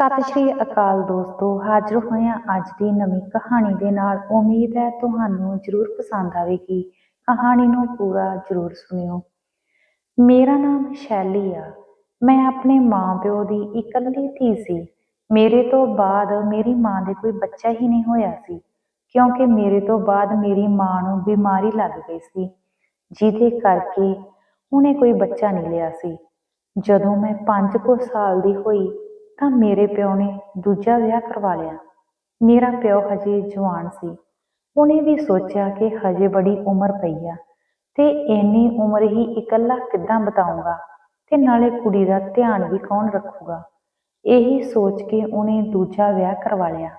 ਸਤਿ ਸ਼੍ਰੀ ਅਕਾਲ ਦੋਸਤੋ, ਹਾਜ਼ਰ ਹੋਏ ਹਾਂ ਅੱਜ ਦੀ ਨਵੀਂ ਕਹਾਣੀ ਦੇ ਨਾਲ ਉਮੀਦ ਹੈ ਤੁਹਾਨੂੰ ਜ਼ਰੂਰ ਪਸੰਦ ਆਵੇਗੀ। ਕਹਾਣੀ ਨੂੰ ਪੂਰਾ ਜ਼ਰੂਰ ਸੁਣਿਓ। ਮੇਰਾ ਨਾਮ ਸ਼ੈਲੀ ਆ। ਮੈਂ ਆਪਣੇ ਮਾਂ-ਪਿਓ ਦੀ ਇਕੱਲੀ ਧੀ ਸੀ। ਮੇਰੇ ਤੋਂ ਬਾਅਦ ਮੇਰੀ ਮਾਂ ਦੇ ਕੋਈ ਬੱਚਾ ਹੀ ਨਹੀਂ ਹੋਇਆ ਸੀ, ਕਿਉਂਕਿ ਮੇਰੇ ਤੋਂ ਬਾਅਦ ਮੇਰੀ ਮਾਂ ਨੂੰ ਬਿਮਾਰੀ ਲੱਗ ਗਈ ਸੀ, ਜਿਹਦੇ ਕਰਕੇ ਉਹਨੇ ਕੋਈ ਬੱਚਾ ਨਹੀਂ ਲਿਆ ਸੀ। ਜਦੋਂ ਮੈਂ 5 ਕੁ ਸਾਲ ਦੀ ਹੋਈ ਤਾਂ ਮੇਰੇ ਪਿਓ ਨੇ ਦੂਜਾ ਵਿਆਹ ਕਰਵਾ ਲਿਆ। ਮੇਰਾ ਪਿਓ ਹਜੇ ਜਵਾਨ ਸੀ। ਉਹਨੇ ਵੀ ਸੋਚਿਆ ਕਿ ਹਜੇ ਬੜੀ ਉਮਰ ਪਈ ਆ ਤੇ ਇੰਨੀ ਉਮਰ ਹੀ ਇਕੱਲਾ ਕਿੱਦਾਂ ਬਤਾਊਂਗਾ ਤੇ ਨਾਲੇ ਕੁੜੀ ਦਾ ਧਿਆਨ ਵੀ ਕੌਣ ਰੱਖੂਗਾ। ਇਹੀ ਸੋਚ ਕੇ ਉਹਨੇ ਦੂਜਾ ਵਿਆਹ ਕਰਵਾ ਲਿਆ।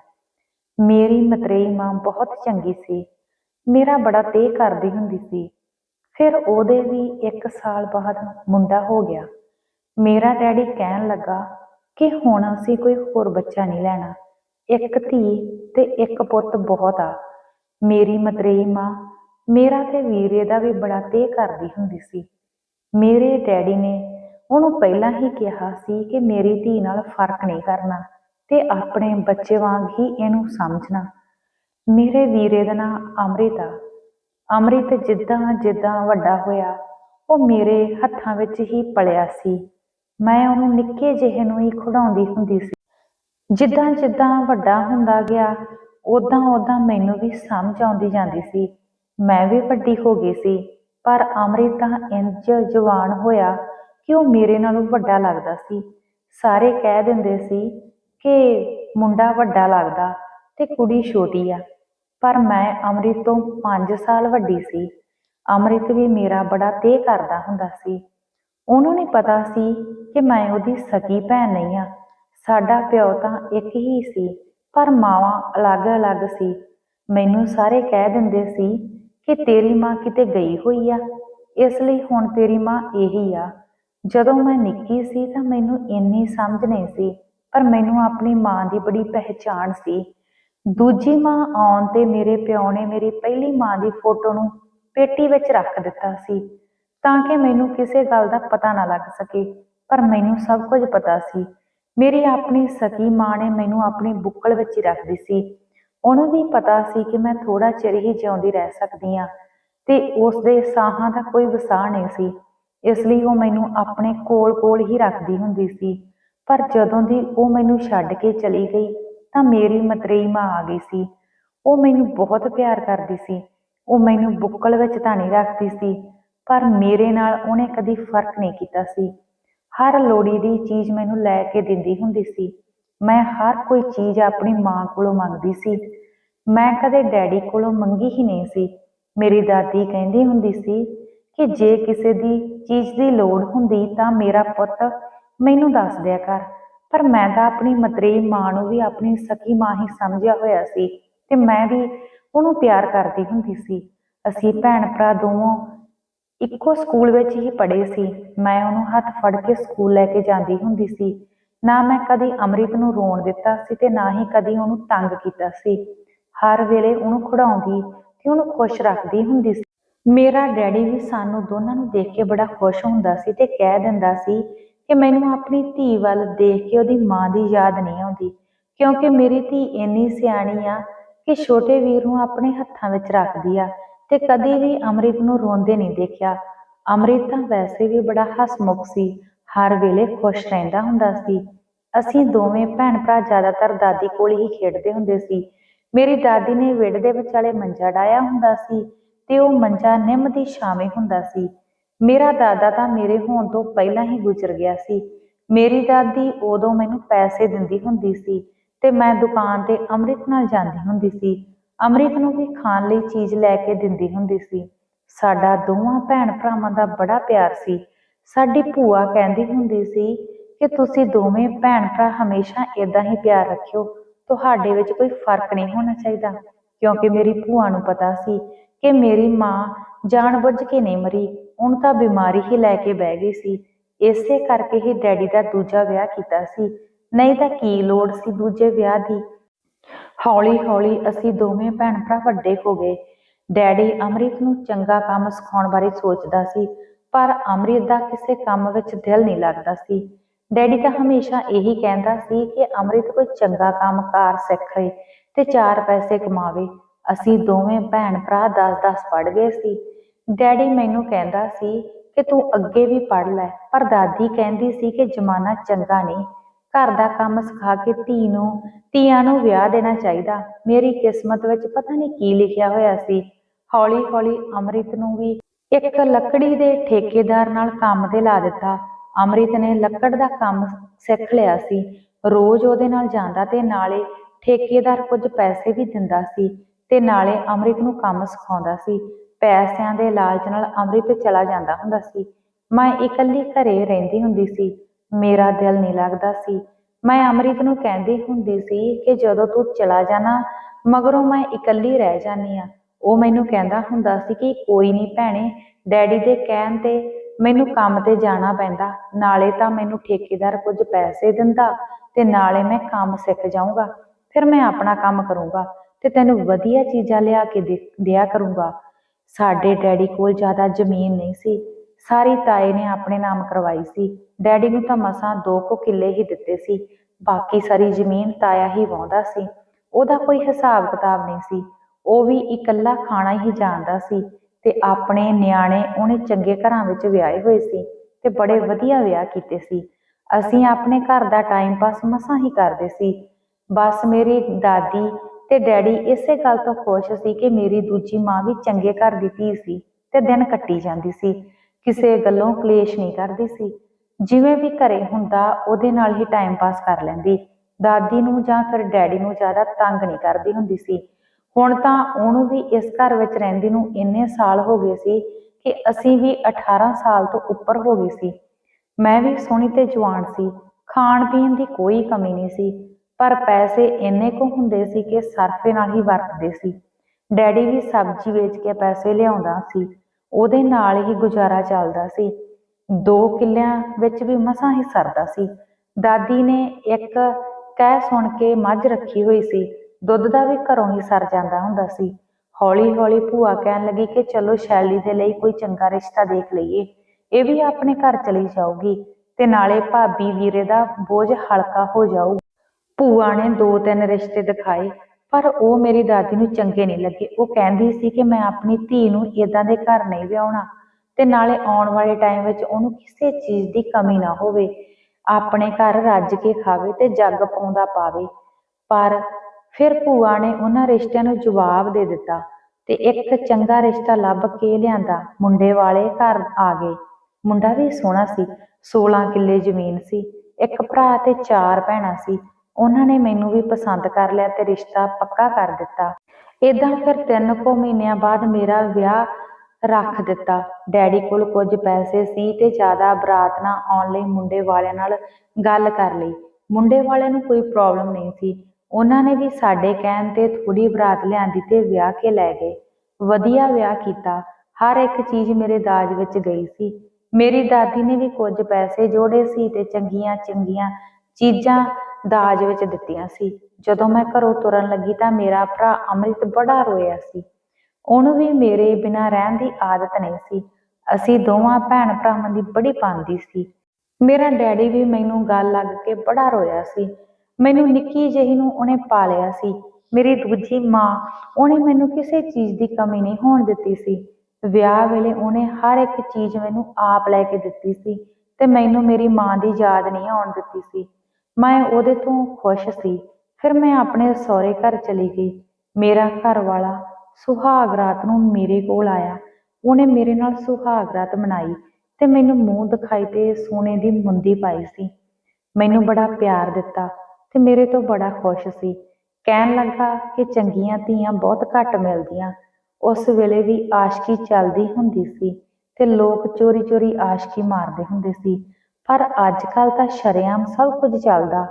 ਮੇਰੀ ਮਤਰੇਈ ਮਾਂ ਬਹੁਤ ਚੰਗੀ ਸੀ। ਮੇਰਾ ਬੜਾ ਤੇ ਕਰਦੀ ਹੁੰਦੀ ਸੀ। ਫਿਰ ਉਹਦੇ ਵੀ 1 ਸਾਲ ਬਾਅਦ ਮੁੰਡਾ ਹੋ ਗਿਆ। ਮੇਰਾ ਡੈਡੀ ਕਹਿਣ ਲੱਗਾ ਕਿ ਹੁਣ ਅਸੀਂ ਕੋਈ ਹੋਰ ਬੱਚਾ ਨਹੀਂ ਲੈਣਾ। ਇੱਕ ਧੀ ਤੇ ਇੱਕ ਪੁੱਤ ਬਹੁਤ ਆ। ਮੇਰੀ ਮਤਰੇਈ ਮਾਂ ਮੇਰਾ ਤੇ ਵੀਰੇ ਦਾ ਵੀ ਬੜਾ ਤੇ ਕਰਦੀ ਹੁੰਦੀ ਸੀ। ਮੇਰੇ ਡੈਡੀ ਨੇ ਉਹਨੂੰ ਪਹਿਲਾਂ ਹੀ ਕਿਹਾ ਸੀ ਕਿ ਮੇਰੀ ਧੀ ਨਾਲ ਫ਼ਰਕ ਨਹੀਂ ਕਰਨਾ ਤੇ ਆਪਣੇ ਬੱਚੇ ਵਾਂਗ ਹੀ ਇਹਨੂੰ ਸਮਝਣਾ। ਮੇਰੇ ਵੀਰੇ ਦਾ ਨਾਂ ਅੰਮ੍ਰਿਤ ਆ। ਅੰਮ੍ਰਿਤ ਜਿੱਦਾਂ ਜਿੱਦਾਂ ਵੱਡਾ ਹੋਇਆ, ਉਹ ਮੇਰੇ ਹੱਥਾਂ ਵਿੱਚ ਹੀ ਪਲਿਆ ਸੀ। ਮੈਂ ਉਹਨੂੰ ਨਿੱਕੇ ਜਿਹੇ ਨੂੰ ਹੀ ਖਿਡਾਉਂਦੀ ਹੁੰਦੀ ਸੀ। ਜਿੱਦਾਂ ਜਿੱਦਾਂ ਵੱਡਾ ਹੁੰਦਾ ਗਿਆ ਉਦਾਂ ਉਦਾਂ ਮੈਨੂੰ ਵੀ ਸਮਝ ਆਉਂਦੀ ਜਾਂਦੀ ਸੀ। ਮੈਂ ਵੀ ਵੱਡੀ ਹੋ ਗਈ ਸੀ, ਪਰ ਅੰਮ੍ਰਿਤ ਤਾਂ ਇੰਜ ਜਵਾਨ ਹੋਇਆ ਕਿ ਉਹ ਮੇਰੇ ਨਾਲੋਂ ਵੱਡਾ ਲੱਗਦਾ ਸੀ। ਸਾਰੇ ਕਹਿ ਦਿੰਦੇ ਸੀ ਕਿ ਮੁੰਡਾ ਵੱਡਾ ਲੱਗਦਾ ਤੇ ਕੁੜੀ ਛੋਟੀ ਆ, ਪਰ ਮੈਂ ਅੰਮ੍ਰਿਤ ਤੋਂ 5 ਸਾਲ ਵੱਡੀ ਸੀ। ਅੰਮ੍ਰਿਤ ਵੀ ਮੇਰਾ ਬੜਾ ਤੇਹ ਕਰਦਾ ਹੁੰਦਾ ਸੀ। ਉਹਨੂੰ ਨਹੀਂ ਪਤਾ ਸੀ ਕਿ ਮੈਂ ਉਹਦੀ ਸਕੀ ਭੈਣ ਨਹੀਂ ਆ। ਸਾਡਾ ਪਿਓ ਤਾਂ ਇੱਕ ਹੀ ਸੀ, ਪਰ ਮਾਵਾਂ ਅਲੱਗ-ਅਲੱਗ ਸੀ। ਮੈਨੂੰ ਸਾਰੇ ਕਹਿ ਦਿੰਦੇ ਸੀ ਕਿ ਤੇਰੀ ਮਾਂ ਕਿਤੇ ਗਈ ਹੋਈ ਆ। ਇਸ ਲਈ ਹੁਣ ਤੇਰੀ ਮਾਂ ਇਹੀ ਆ। ਜਦੋਂ ਮੈਂ ਨਿੱਕੀ ਸੀ ਤਾਂ ਮੈਨੂੰ ਇੰਨੀ ਸਮਝ ਨਹੀਂ ਸੀ, ਪਰ ਮੈਨੂੰ ਆਪਣੀ ਮਾਂ ਦੀ ਬੜੀ ਪਹਿਚਾਣ ਸੀ। ਦੂਜੀ ਮਾਂ ਆਉਣ ਤੇ ਮੇਰੇ ਪਿਓ ਨੇ ਮੇਰੀ ਪਹਿਲੀ ਮਾਂ ਦੀ ਫੋਟੋ ਨੂੰ ਪੇਟੀ ਵਿੱਚ ਰੱਖ ਦਿੱਤਾ ਸੀ। ਤਾਂ ਕਿ ਮੈਨੂੰ ਕਿਸੇ ਗੱਲ ਦਾ ਪਤਾ ਨਾ ਲੱਗ ਸਕੇ, ਪਰ ਮੈਨੂੰ ਸਭ ਕੁਝ ਪਤਾ ਸੀ। ਮੇਰੀ ਆਪਣੀ ਸਕੀ ਮਾਂ ਨੇ ਮੈਨੂੰ ਆਪਣੀ ਬੁੱਕਲ ਵਿੱਚ ਹੀ ਰੱਖਦੀ ਸੀ ਉਹਨੂੰ ਵੀ ਪਤਾ ਸੀ ਕਿ ਮੈਂ ਥੋੜਾ ਚਿਰ ਹੀ ਜਿਉਂਦੀ ਰਹਿ ਸਕਦੀ ਆ ਤੇ ਉਸ ਦੇ ਸਾਹਾਂ ਦਾ ਕੋਈ ਵਸਾਹ ਨਹੀਂ ਸੀ। ਇਸ ਲਈ ਉਹ ਮੈਨੂੰ ਆਪਣੇ ਕੋਲ-ਕੋਲ ਹੀ ਰੱਖਦੀ ਹੁੰਦੀ ਸੀ। ਪਰ ਜਦੋਂ ਦੀ ਉਹ ਮੈਨੂੰ ਛੱਡ ਕੇ ਚਲੀ ਗਈ, ਤਾਂ ਮੇਰੀ ਮਤਰੇਈ ਮਾਂ ਆ ਗਈ ਸੀ। ਉਹ ਮੈਨੂੰ ਬਹੁਤ ਪਿਆਰ ਕਰਦੀ ਸੀ। ਉਹ ਮੈਨੂੰ ਬੁੱਕਲ ਵਿੱਚ ਤਾਂ ਨਹੀਂ ਰੱਖਦੀ ਸੀ। ਪਰ ਮੇਰੇ ਨਾਲ ਉਹਨੇ ਕਦੀ ਫ਼ਰਕ ਨਹੀਂ ਕੀਤਾ ਸੀ। ਹਰ ਲੋੜੀ ਦੀ ਚੀਜ਼ ਮੈਨੂੰ ਲੈ ਕੇ ਦਿੰਦੀ ਹੁੰਦੀ ਸੀ। ਮੈਂ ਹਰ ਕੋਈ ਚੀਜ਼ ਆਪਣੀ ਮਾਂ ਕੋਲੋਂ ਮੰਗਦੀ ਸੀ। ਮੈਂ ਕਦੇ ਡੈਡੀ ਕੋਲੋਂ ਮੰਗੀ ਹੀ ਨਹੀਂ ਸੀ। ਮੇਰੀ ਦਾਦੀ ਕਹਿੰਦੀ ਹੁੰਦੀ ਸੀ ਕਿ ਜੇ ਕਿਸੇ ਦੀ ਚੀਜ਼ ਦੀ ਲੋੜ ਹੁੰਦੀ ਤਾਂ ਮੇਰਾ ਪੁੱਤ ਮੈਨੂੰ ਦੱਸ ਦਿਆ ਕਰ। ਪਰ ਮੈਂ ਤਾਂ ਆਪਣੀ ਮਤਰੇਈ ਮਾਂ ਨੂੰ ਵੀ ਆਪਣੀ ਸਕੀ ਮਾਂ ਹੀ ਸਮਝਿਆ ਹੋਇਆ ਸੀ ਤੇ ਮੈਂ ਵੀ ਉਹਨੂੰ ਪਿਆਰ ਕਰਦੀ ਹੁੰਦੀ ਸੀ। ਅਸੀਂ ਭੈਣ ਭਰਾ ਦੋਵੇਂ ਇੱਕੋ ਸਕੂਲ ਵਿੱਚ ਹੀ ਪੜ੍ਹੇ ਸੀ। ਮੈਂ ਉਹਨੂੰ ਹੱਥ ਫੜ ਕੇ ਸਕੂਲ ਲੈ ਕੇ ਜਾਂਦੀ ਹੁੰਦੀ ਸੀ। ਨਾ ਮੈਂ ਕਦੀ ਅੰਮ੍ਰਿਤ ਨੂੰ ਰੋਣ ਦਿੱਤਾ ਸੀ ਤੇ ਨਾ ਹੀ ਕਦੀ ਉਹਨੂੰ ਤੰਗ ਕੀਤਾ ਸੀ। ਹਰ ਵੇਲੇ ਉਹਨੂੰ ਖੜਾਉਂਦੀ ਤੇ ਉਹਨੂੰ ਖੁਸ਼ ਰੱਖਦੀ ਹੁੰਦੀ ਸੀ। ਮੇਰਾ ਡੈਡੀ ਵੀ ਸਾਨੂੰ ਦੋਨਾਂ ਨੂੰ ਦੇਖ ਕੇ ਬੜਾ ਖੁਸ਼ ਹੁੰਦਾ ਸੀ ਤੇ ਕਹਿ ਦਿੰਦਾ ਸੀ ਕਿ ਮੈਨੂੰ ਆਪਣੀ ਧੀ ਵੱਲ ਦੇਖ ਕੇ ਉਹਦੀ ਮਾਂ ਦੀ ਯਾਦ ਨਹੀਂ ਆਉਂਦੀ, ਕਿਉਂਕਿ ਮੇਰੀ ਧੀ ਇੰਨੀ ਸਿਆਣੀ ਆ ਕਿ ਛੋਟੇ ਵੀਰ ਨੂੰ ਆਪਣੇ ਹੱਥਾਂ ਵਿੱਚ ਰੱਖਦੀ ਆ। ਤੇ ਕਦੀ ਵੀ ਅੰਮ੍ਰਿਤ ਨੂੰ ਰੋਂਦੇ ਨਹੀਂ ਦੇਖਿਆ। ਅੰਮ੍ਰਿਤ ਤਾਂ ਵੈਸੇ ਵੀ ਬੜਾ ਹਸਮੁਖ ਸੀ। ਹਰ ਵੇਲੇ ਖੁਸ਼ ਰਹਿੰਦਾ ਹੁੰਦਾ ਸੀ। ਅਸੀਂ ਦੋਵੇਂ ਭੈਣ ਭਰਾ ਜ਼ਿਆਦਾਤਰ ਦਾਦੀ ਕੋਲ ਹੀ ਖੇਡਦੇ ਹੁੰਦੇ ਸੀ। ਮੇਰੀ ਦਾਦੀ ਨੇ ਵਿੜ ਦੇ ਵਿਚਾਲੇ ਮੰਜਾ ਡਾਇਆ ਹੁੰਦਾ ਸੀ ਤੇ ਉਹ ਮੰਜਾ ਨਿੰਮ ਦੀ ਛਾਵੇਂ ਹੁੰਦਾ ਸੀ। ਮੇਰਾ ਦਾਦਾ ਤਾਂ ਮੇਰੇ ਹੋਣ ਤੋਂ ਪਹਿਲਾਂ ਹੀ ਗੁਜ਼ਰ ਗਿਆ ਸੀ। ਮੇਰੀ ਦਾਦੀ ਉਦੋਂ ਮੈਨੂੰ ਪੈਸੇ ਦਿੰਦੀ ਹੁੰਦੀ ਸੀ ਤੇ ਮੈਂ ਦੁਕਾਨ ਤੇ ਅੰਮ੍ਰਿਤ ਨਾਲ ਜਾਂਦੀ ਹੁੰਦੀ ਸੀ। ਅੰਮ੍ਰਿਤ ਨੂੰ ਵੀ ਖਾਣ ਲਈ ਚੀਜ਼ ਲੈ ਕੇ ਦਿੰਦੀ ਹੁੰਦੀ ਸੀ। ਸਾਡਾ ਦੋਵਾਂ ਭੈਣ ਭਰਾਵਾਂ ਦਾ ਬੜਾ ਪਿਆਰ ਸੀ। ਸਾਡੀ ਭੂਆ ਕਹਿੰਦੀ ਹੁੰਦੀ ਸੀ ਕਿ ਤੁਸੀਂ ਦੋਵੇਂ ਭੈਣ ਭਰਾ ਹਮੇਸ਼ਾ ਇਦਾਂ ਹੀ ਪਿਆਰ ਰੱਖਿਓ। ਤੁਹਾਡੇ ਵਿੱਚ ਕੋਈ ਫ਼ਰਕ ਨਹੀਂ ਹੋਣਾ ਚਾਹੀਦਾ, ਕਿਉਂਕਿ ਮੇਰੀ ਭੂਆ ਨੂੰ ਪਤਾ ਸੀ ਕਿ ਮੇਰੀ ਮਾਂ ਜਾਣਬੁੱਝ ਕੇ ਨਹੀਂ ਮਰੀ। ਉਹਨੂੰ ਤਾਂ ਬਿਮਾਰੀ ਹੀ ਲੈ ਕੇ ਬਹਿ ਗਈ ਸੀ। ਇਸੇ ਕਰਕੇ ਹੀ ਡੈਡੀ ਦਾ ਦੂਜਾ ਵਿਆਹ ਕੀਤਾ ਸੀ। ਨਹੀਂ ਤਾਂ ਕੀ ਲੋੜ ਸੀ ਦੂਜੇ ਵਿਆਹ ਦੀ। ਹੌਲੀ ਹੌਲੀ ਅਸੀਂ ਦੋਵੇਂ ਭੈਣ ਭਰਾ ਵੱਡੇ ਹੋ ਗਏ। ਡੈਡੀ ਅੰਮ੍ਰਿਤ ਨੂੰ ਚੰਗਾ ਕੰਮ ਸਿਖਾਉਣ ਬਾਰੇ ਸੋਚਦਾ ਸੀ, ਪਰ ਅੰਮ੍ਰਿਤ ਦਾ ਕਿਸੇ ਕੰਮ ਵਿੱਚ ਦਿਲ ਨਹੀਂ ਲੱਗਦਾ ਸੀ। ਡੈਡੀ ਤਾਂ ਹਮੇਸ਼ਾ ਇਹੀ ਕਹਿੰਦਾ ਸੀ ਕਿ ਅੰਮ੍ਰਿਤ ਕੋਈ ਚੰਗਾ ਕੰਮਕਾਰ ਸਿੱਖੇ ਤੇ ਚਾਰ ਪੈਸੇ ਕਮਾਵੇ। ਅਸੀਂ ਦੋਵੇਂ ਭੈਣ ਭਰਾ 10-10 ਪੜ੍ਹ ਗਏ ਸੀ। ਡੈਡੀ ਮੈਨੂੰ ਕਹਿੰਦਾ ਸੀ ਕਿ ਤੂੰ ਅੱਗੇ ਵੀ ਪੜ੍ਹ ਲੈ, ਪਰ ਦਾਦੀ ਕਹਿੰਦੀ ਸੀ ਕਿ ਜ਼ਮਾਨਾ ਚੰਗਾ ਨਹੀਂ। ਘਰ ਦਾ ਕੰਮ ਸਿਖਾ ਕੇ ਧੀ ਨੂੰ, ਧੀਆਂ ਨੂੰ ਵਿਆਹ ਦੇਣਾ ਚਾਹੀਦਾ। ਮੇਰੀ ਕਿਸਮਤ ਵਿੱਚ ਪਤਾ ਨਹੀਂ ਕੀ ਲਿਖਿਆ ਹੋਇਆ ਸੀ। ਹੌਲੀ ਹੌਲੀ ਅੰਮ੍ਰਿਤ ਨੂੰ ਵੀ ਇੱਕ ਲੱਕੜੀ ਦੇ ਠੇਕੇਦਾਰ ਨਾਲ ਕੰਮ ਤੇ ਲਾ ਦਿੱਤਾ। ਅੰਮ੍ਰਿਤ ਨੇ ਲੱਕੜ ਦਾ ਕੰਮ ਸਿੱਖ ਲਿਆ ਸੀ। ਰੋਜ਼ ਉਹਦੇ ਨਾਲ ਜਾਂਦਾ ਤੇ ਨਾਲੇ ਠੇਕੇਦਾਰ ਕੁਝ ਪੈਸੇ ਵੀ ਦਿੰਦਾ ਸੀ ਤੇ ਨਾਲੇ ਅੰਮ੍ਰਿਤ ਨੂੰ ਕੰਮ ਸਿਖਾਉਂਦਾ ਸੀ। ਪੈਸਿਆਂ ਦੇ ਲਾਲਚ ਨਾਲ ਅੰਮ੍ਰਿਤ ਚਲਾ ਜਾਂਦਾ ਹੁੰਦਾ ਸੀ। ਮੈਂ ਇਕੱਲੀ ਘਰੇ ਰਹਿੰਦੀ ਹੁੰਦੀ ਸੀ। ਮੇਰਾ ਦਿਲ ਨਹੀਂ ਲੱਗਦਾ ਸੀ। ਮੈਂ ਅੰਮ੍ਰਿਤ ਨੂੰ ਕਹਿੰਦੀ ਹੁੰਦੀ ਸੀ ਕਿ ਜਦੋਂ ਤੂੰ ਚਲਾ ਜਾਣਾ ਮਗਰੋਂ ਮੈਂ ਇਕੱਲੀ ਰਹਿ ਜਾਨੀ ਆ ਉਹ ਮੈਨੂੰ ਕਹਿੰਦਾ ਹੁੰਦਾ ਸੀ ਕਿ ਕੋਈ ਨਹੀਂ ਭੈਣੇ, ਡੈਡੀ ਦੇ ਕਹਿਣ ਤੇ ਮੈਨੂੰ ਕੰਮ ਤੇ ਜਾਣਾ ਪੈਂਦਾ। ਨਾਲੇ ਤਾਂ ਮੈਨੂੰ ਠੇਕੇਦਾਰ ਕੁਝ ਪੈਸੇ ਦਿੰਦਾ ਤੇ ਨਾਲੇ ਮੈਂ ਕੰਮ ਸਿੱਖ ਜਾਊਂਗਾ। ਫਿਰ ਮੈਂ ਆਪਣਾ ਕੰਮ ਕਰੂੰਗਾ ਤੇ ਤੈਨੂੰ ਵਧੀਆ ਚੀਜ਼ਾਂ ਲਿਆ ਕੇ ਦੇ- ਦਿਆ ਕਰੂੰਗਾ। ਸਾਡੇ ਡੈਡੀ ਕੋਲ ਜ਼ਿਆਦਾ ਜ਼ਮੀਨ ਨਹੀਂ ਸੀ। ਸਾਰੀ ਤਾਏ ਨੇ ਆਪਣੇ ਨਾਮ ਕਰਵਾਈ ਸੀ। ਡੈਡੀ ਨੂੰ ਤਾਂ ਮਸਾਂ ਦੋ ਕੁ ਕਿੱਲੇ ਹੀ ਦਿੱਤੇ ਸੀ। ਬਾਕੀ ਸਾਰੀ ਜ਼ਮੀਨ ਤਾਇਆ ਹੀ ਵਾਹੁੰਦਾ ਸੀ। ਉਹਦਾ ਕੋਈ ਹਿਸਾਬ ਕਿਤਾਬ ਨਹੀਂ ਸੀ। ਉਹ ਵੀ ਇਕੱਲਾ ਖਾਣਾ ਹੀ ਜਾਣਦਾ ਸੀ ਤੇ ਆਪਣੇ ਨਿਆਣੇ ਉਹਨੇ ਚੰਗੇ ਘਰਾਂ ਵਿੱਚ ਵਿਆਹੇ ਹੋਏ ਸੀ ਤੇ ਬੜੇ ਵਧੀਆ ਵਿਆਹ ਕੀਤੇ ਸੀ। ਅਸੀਂ ਆਪਣੇ ਘਰ ਦਾ ਟਾਈਮ ਪਾਸ ਮਸਾਂ ਹੀ ਕਰਦੇ ਸੀ। ਬਸ ਮੇਰੀ ਦਾਦੀ ਤੇ ਡੈਡੀ ਇਸੇ ਗੱਲ ਤੋਂ ਖੁਸ਼ ਸੀ ਕਿ ਮੇਰੀ ਦੂਜੀ ਮਾਂ ਵੀ ਚੰਗੇ ਘਰ ਦੀ ਧੀ ਸੀ ਤੇ ਦਿਨ ਕੱਟੀ ਜਾਂਦੀ ਸੀ। ਕਿਸੇ ਗੱਲੋਂ ਕਲੇਸ਼ ਨਹੀਂ ਕਰਦੀ ਸੀ। ਜਿਵੇਂ ਵੀ ਘਰੇ ਹੁੰਦਾ, ਉਹਦੇ ਨਾਲ ਹੀ ਟਾਈਮ ਪਾਸ ਕਰ ਲੈਂਦੀ। ਦਾਦੀ ਨੂੰ ਜਾਂ ਫਿਰ ਡੈਡੀ ਨੂੰ ਜ਼ਿਆਦਾ ਤੰਗ ਨਹੀਂ ਕਰਦੀ ਹੁੰਦੀ ਸੀ। ਹੁਣ ਤਾਂ ਉਹਨੂੰ ਵੀ ਇਸ ਘਰ ਵਿੱਚ ਰਹਿੰਦੀ ਨੂੰ ਇੰਨੇ ਸਾਲ ਹੋ ਗਏ ਸੀ ਕਿ ਅਸੀਂ ਵੀ 18 ਸਾਲ ਤੋਂ ਉੱਪਰ ਹੋ ਗਏ ਸੀ। ਮੈਂ ਵੀ ਸੋਹਣੀ ਤੇ ਜਵਾਨ ਸੀ। ਖਾਣ ਪੀਣ ਦੀ ਕੋਈ ਕਮੀ ਨਹੀਂ ਸੀ। ਪਰ ਪੈਸੇ ਇੰਨੇ ਕੁ ਹੁੰਦੇ ਸੀ ਕਿ ਸਰਫੇ ਨਾਲ ਹੀ ਵਰਤਦੇ ਸੀ। ਡੈਡੀ ਵੀ ਸਬਜ਼ੀ ਵੇਚ ਕੇ ਪੈਸੇ ਲਿਆਉਂਦਾ ਸੀ। ਉਹਦੇ ਨਾਲ ਹੀ ਗੁਜ਼ਾਰਾ ਚੱਲਦਾ ਸੀ। ਦੋ ਕਿੱਲਿਆਂ ਵਿੱਚ ਵੀ ਮਸਾਂ ਹੀ ਸਰਦਾ ਸੀ। ਦਾਦੀ ਨੇ ਇੱਕ ਕਹਿ ਸੁਣ ਕੇ ਮੱਝ ਰੱਖੀ ਹੋਈ ਸੀ। ਦੁੱਧ ਦਾ ਵੀ ਘਰੋਂ ਹੀ ਸਰ ਜਾਂਦਾ ਹੁੰਦਾ ਸੀ। ਹੌਲੀ ਹੌਲੀ ਭੂਆ ਕਹਿਣ ਲੱਗੀ ਕਿ ਚਲੋ ਸ਼ੈਲੀ ਦੇ ਲਈ ਕੋਈ ਚੰਗਾ ਰਿਸ਼ਤਾ ਦੇਖ ਲਈਏ। ਇਹ ਵੀ ਆਪਣੇ ਘਰ ਚਲੀ ਜਾਊਗੀ ਤੇ ਨਾਲੇ ਭਾਬੀ ਵੀਰੇ ਦਾ ਬੋਝ ਹਲਕਾ ਹੋ ਜਾਊ। ਭੂਆ ਨੇ ਦੋ ਤਿੰਨ ਰਿਸ਼ਤੇ ਦਿਖਾਏ। ਪਰ ਉਹ ਮੇਰੀ ਦਾਦੀ ਨੂੰ ਚੰਗੇ ਨਹੀਂ ਲੱਗੇ। ਉਹ ਕਹਿੰਦੀ ਸੀ ਕਿ ਮੈਂ ਆਪਣੀ ਧੀ ਨੂੰ ਇਦਾਂ ਦੇ ਘਰ ਨਹੀਂ ਵਿਆਹਣਾ ਤੇ ਨਾਲੇ ਆਉਣ ਵਾਲੇ ਟਾਈਮ ਵਿੱਚ ਉਹਨੂੰ ਕਿਸੇ ਚੀਜ਼ ਦੀ ਕਮੀ ਨਾ ਹੋਵੇ। ਆਪਣੇ ਘਰ ਰੱਜ ਕੇ ਖਾਵੇ ਤੇ ਜੱਗ ਪਾਉਂਦਾ ਪਾਵੇ। ਪਰ ਫਿਰ ਭੂਆ ਨੇ ਉਹਨਾਂ ਰਿਸ਼ਤਿਆਂ ਨੂੰ ਜਵਾਬ ਦੇ ਦਿੱਤਾ ਤੇ ਇੱਕ ਚੰਗਾ ਰਿਸ਼ਤਾ ਲੱਭ ਕੇ ਲਿਆਂਦਾ। ਮੁੰਡੇ ਵਾਲੇ ਘਰ ਆ ਗਏ। ਮੁੰਡਾ ਵੀ ਸੋਹਣਾ ਸੀ। 16 ਕਿੱਲੇ ਜ਼ਮੀਨ ਸੀ। ਇੱਕ ਭਰਾ ਤੇ ਚਾਰ ਭੈਣਾਂ ਸੀ। ਉਹਨਾਂ ਨੇ ਮੈਨੂੰ ਵੀ ਪਸੰਦ ਕਰ ਲਿਆ ਤੇ ਰਿਸ਼ਤਾ ਪੱਕਾ ਕਰ ਦਿੱਤਾ। ਇਦਾਂ ਫਿਰ ਤਿੰਨ ਕੁ ਮਹੀਨਿਆਂ ਬਾਅਦ ਮੇਰਾ ਵਿਆਹ ਰੱਖ ਦਿੱਤਾ। ਡੈਡੀ ਕੋਲ ਕੁਝ ਪੈਸੇ ਸੀ ਤੇ ਜ਼ਿਆਦਾ ਬਰਾਤ ਨਾ ਆਉਣ ਲਈ ਮੁੰਡੇ ਵਾਲਿਆਂ ਨਾਲ ਗੱਲ ਕਰ ਲਈ। ਮੁੰਡੇ ਵਾਲਿਆਂ ਨੂੰ ਕੋਈ ਪ੍ਰੋਬਲਮ ਨਹੀਂ ਸੀ। ਉਹਨਾਂ ਨੇ ਵੀ ਸਾਡੇ ਕਹਿਣ ਤੇ ਥੋੜੀ ਬਰਾਤ ਲਿਆਂਦੀ ਤੇ ਵਿਆਹ ਕੇ ਲੈ ਗਏ। ਵਧੀਆ ਵਿਆਹ ਕੀਤਾ। ਹਰ ਇੱਕ ਚੀਜ਼ ਮੇਰੇ ਦਾਜ ਵਿੱਚ ਗਈ ਸੀ। ਮੇਰੀ ਦਾਦੀ ਨੇ ਵੀ ਕੁਝ ਪੈਸੇ ਜੋੜੇ ਸੀ ਤੇ ਚੰਗੀਆਂ ਚੰਗੀਆਂ ਚੀਜ਼ਾਂ ਦਾਜ ਵਿੱਚ ਦਿੱਤੀਆਂ ਸੀ। ਜਦੋਂ ਮੈਂ ਘਰੋਂ ਤੁਰਨ ਲੱਗੀ ਤਾਂ ਮੇਰਾ ਭਰਾ ਅੰਮ੍ਰਿਤ ਬੜਾ ਰੋਇਆ ਸੀ। ਉਹਨੂੰ ਵੀ ਮੇਰੇ ਬਿਨਾਂ ਰਹਿਣ ਦੀ ਆਦਤ ਨਹੀਂ ਸੀ। ਅਸੀਂ ਦੋਵਾਂ ਭੈਣ ਭਰਾਵਾਂ ਦੀ ਬੜੀ ਪਾਂਦੀ ਸੀ। ਮੇਰਾ ਡੈਡੀ ਵੀ ਮੈਨੂੰ ਗੱਲ ਲੱਗ ਕੇ ਬੜਾ ਰੋਇਆ ਸੀ। ਮੈਨੂੰ ਨਿੱਕੀ ਜਿਹੀ ਨੂੰ ਉਹਨੇ ਪਾਲਿਆ ਸੀ। ਮੇਰੀ ਦੂਜੀ ਮਾਂ, ਉਹਨੇ ਮੈਨੂੰ ਕਿਸੇ ਚੀਜ਼ ਦੀ ਕਮੀ ਨਹੀਂ ਹੋਣ ਦਿੱਤੀ ਸੀ। ਵਿਆਹ ਵੇਲੇ ਉਹਨੇ ਹਰ ਇੱਕ ਚੀਜ਼ ਮੈਨੂੰ ਆਪ ਲੈ ਕੇ ਦਿੱਤੀ ਸੀ ਤੇ ਮੈਨੂੰ ਮੇਰੀ ਮਾਂ ਦੀ ਯਾਦ ਨਹੀਂ ਆਉਣ ਦਿੱਤੀ ਸੀ। ਮੈਂ ਉਹਦੇ ਤੋਂ ਖੁਸ਼ ਸੀ। ਫਿਰ ਮੈਂ ਆਪਣੇ ਸਹੁਰੇ ਘਰ ਚਲੀ ਗਈ। ਮੇਰਾ ਘਰ ਵਾਲਾ ਸੁਹਾਗ ਰਾਤ ਨੂੰ ਮੇਰੇ ਕੋਲ ਆਇਆ। ਉਹਨੇ ਮੇਰੇ ਨਾਲ ਸੁਹਾਗ ਰਾਤ ਮਨਾਈ ਤੇ ਮੈਨੂੰ ਮੂੰਹ ਦਿਖਾਈ ਤੇ ਸੋਨੇ ਦੀ ਮੁੰਦੀ ਪਾਈ ਸੀ। ਮੈਨੂੰ ਬੜਾ ਪਿਆਰ ਦਿੱਤਾ ਤੇ ਮੇਰੇ ਤੋਂ ਬੜਾ ਖੁਸ਼ ਸੀ। ਕਹਿਣ ਲੱਗਾ ਕਿ ਚੰਗੀਆਂ ਧੀਆਂ ਬਹੁਤ ਘੱਟ ਮਿਲਦੀਆਂ। ਉਸ ਵੇਲੇ ਵੀ ਆਸ਼ਕੀ ਚੱਲਦੀ ਹੁੰਦੀ ਸੀ ਤੇ ਲੋਕ ਚੋਰੀ ਚੋਰੀ ਆਸ਼ਕੀ ਮਾਰਦੇ ਹੁੰਦੇ ਸੀ। ਪਰ ਅੱਜ ਕੱਲ ਤਾਂ ਸ਼ਰੇਆਮ ਸਭ ਕੁਝ ਚੱਲਦਾ।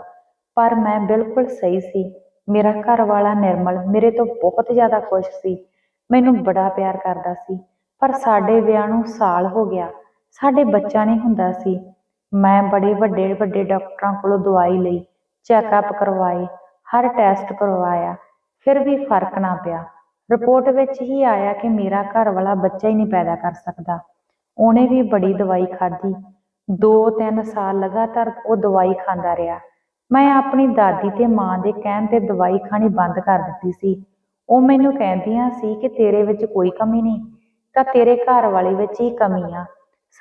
ਪਰ ਮੈਂ ਬਿਲਕੁਲ ਸਹੀ ਸੀ। ਮੇਰਾ ਘਰ ਵਾਲਾ ਨਿਰਮਲ ਮੇਰੇ ਤੋਂ ਬਹੁਤ ਜ਼ਿਆਦਾ ਖੁਸ਼ ਸੀ। ਮੈਨੂੰ ਬੜਾ ਪਿਆਰ ਕਰਦਾ ਸੀ। ਪਰ ਸਾਡੇ ਵਿਆਹ ਨੂੰ ਸਾਲ ਹੋ ਗਿਆ। ਸਾਡੇ ਬੱਚਾ ਨਹੀਂ ਹੁੰਦਾ ਸੀ। ਮੈਂ ਬੜੇ ਵੱਡੇ ਵੱਡੇ ਡਾਕਟਰਾਂ ਕੋਲੋਂ ਦਵਾਈ ਲਈ, ਚੈੱਕਅਪ ਕਰਵਾਏ, ਹਰ ਟੈਸਟ ਕਰਵਾਇਆ। ਫਿਰ ਵੀ ਫ਼ਰਕ ਨਾ ਪਿਆ। ਰਿਪੋਰਟ ਵਿੱਚ ਹੀ ਆਇਆ ਕਿ ਮੇਰਾ ਘਰ ਵਾਲਾ ਬੱਚਾ ਹੀ ਨਹੀਂ ਪੈਦਾ ਕਰ ਸਕਦਾ। ਉਹਨੇ ਵੀ ਬੜੀ ਦਵਾਈ ਖਾਧੀ। 2-3 ਸਾਲ ਲਗਾਤਾਰ ਉਹ ਦਵਾਈ ਖਾਂਦਾ ਰਿਹਾ। ਮੈਂ ਆਪਣੀ ਦਾਦੀ ਤੇ ਮਾਂ ਦੇ ਕਹਿਣ ਤੇ ਦਵਾਈ ਖਾਣੀ ਬੰਦ ਕਰ ਦਿੱਤੀ ਸੀ। ਉਹ ਮੈਨੂੰ ਕਹਿੰਦੀਆਂ ਸੀ ਕਿ ਤੇਰੇ ਵਿੱਚ ਕੋਈ ਕਮੀ ਨਹੀਂ, ਤਾਂ ਤੇਰੇ ਘਰ ਵਾਲੇ ਵਿੱਚ ਹੀ ਕਮੀ ਆ।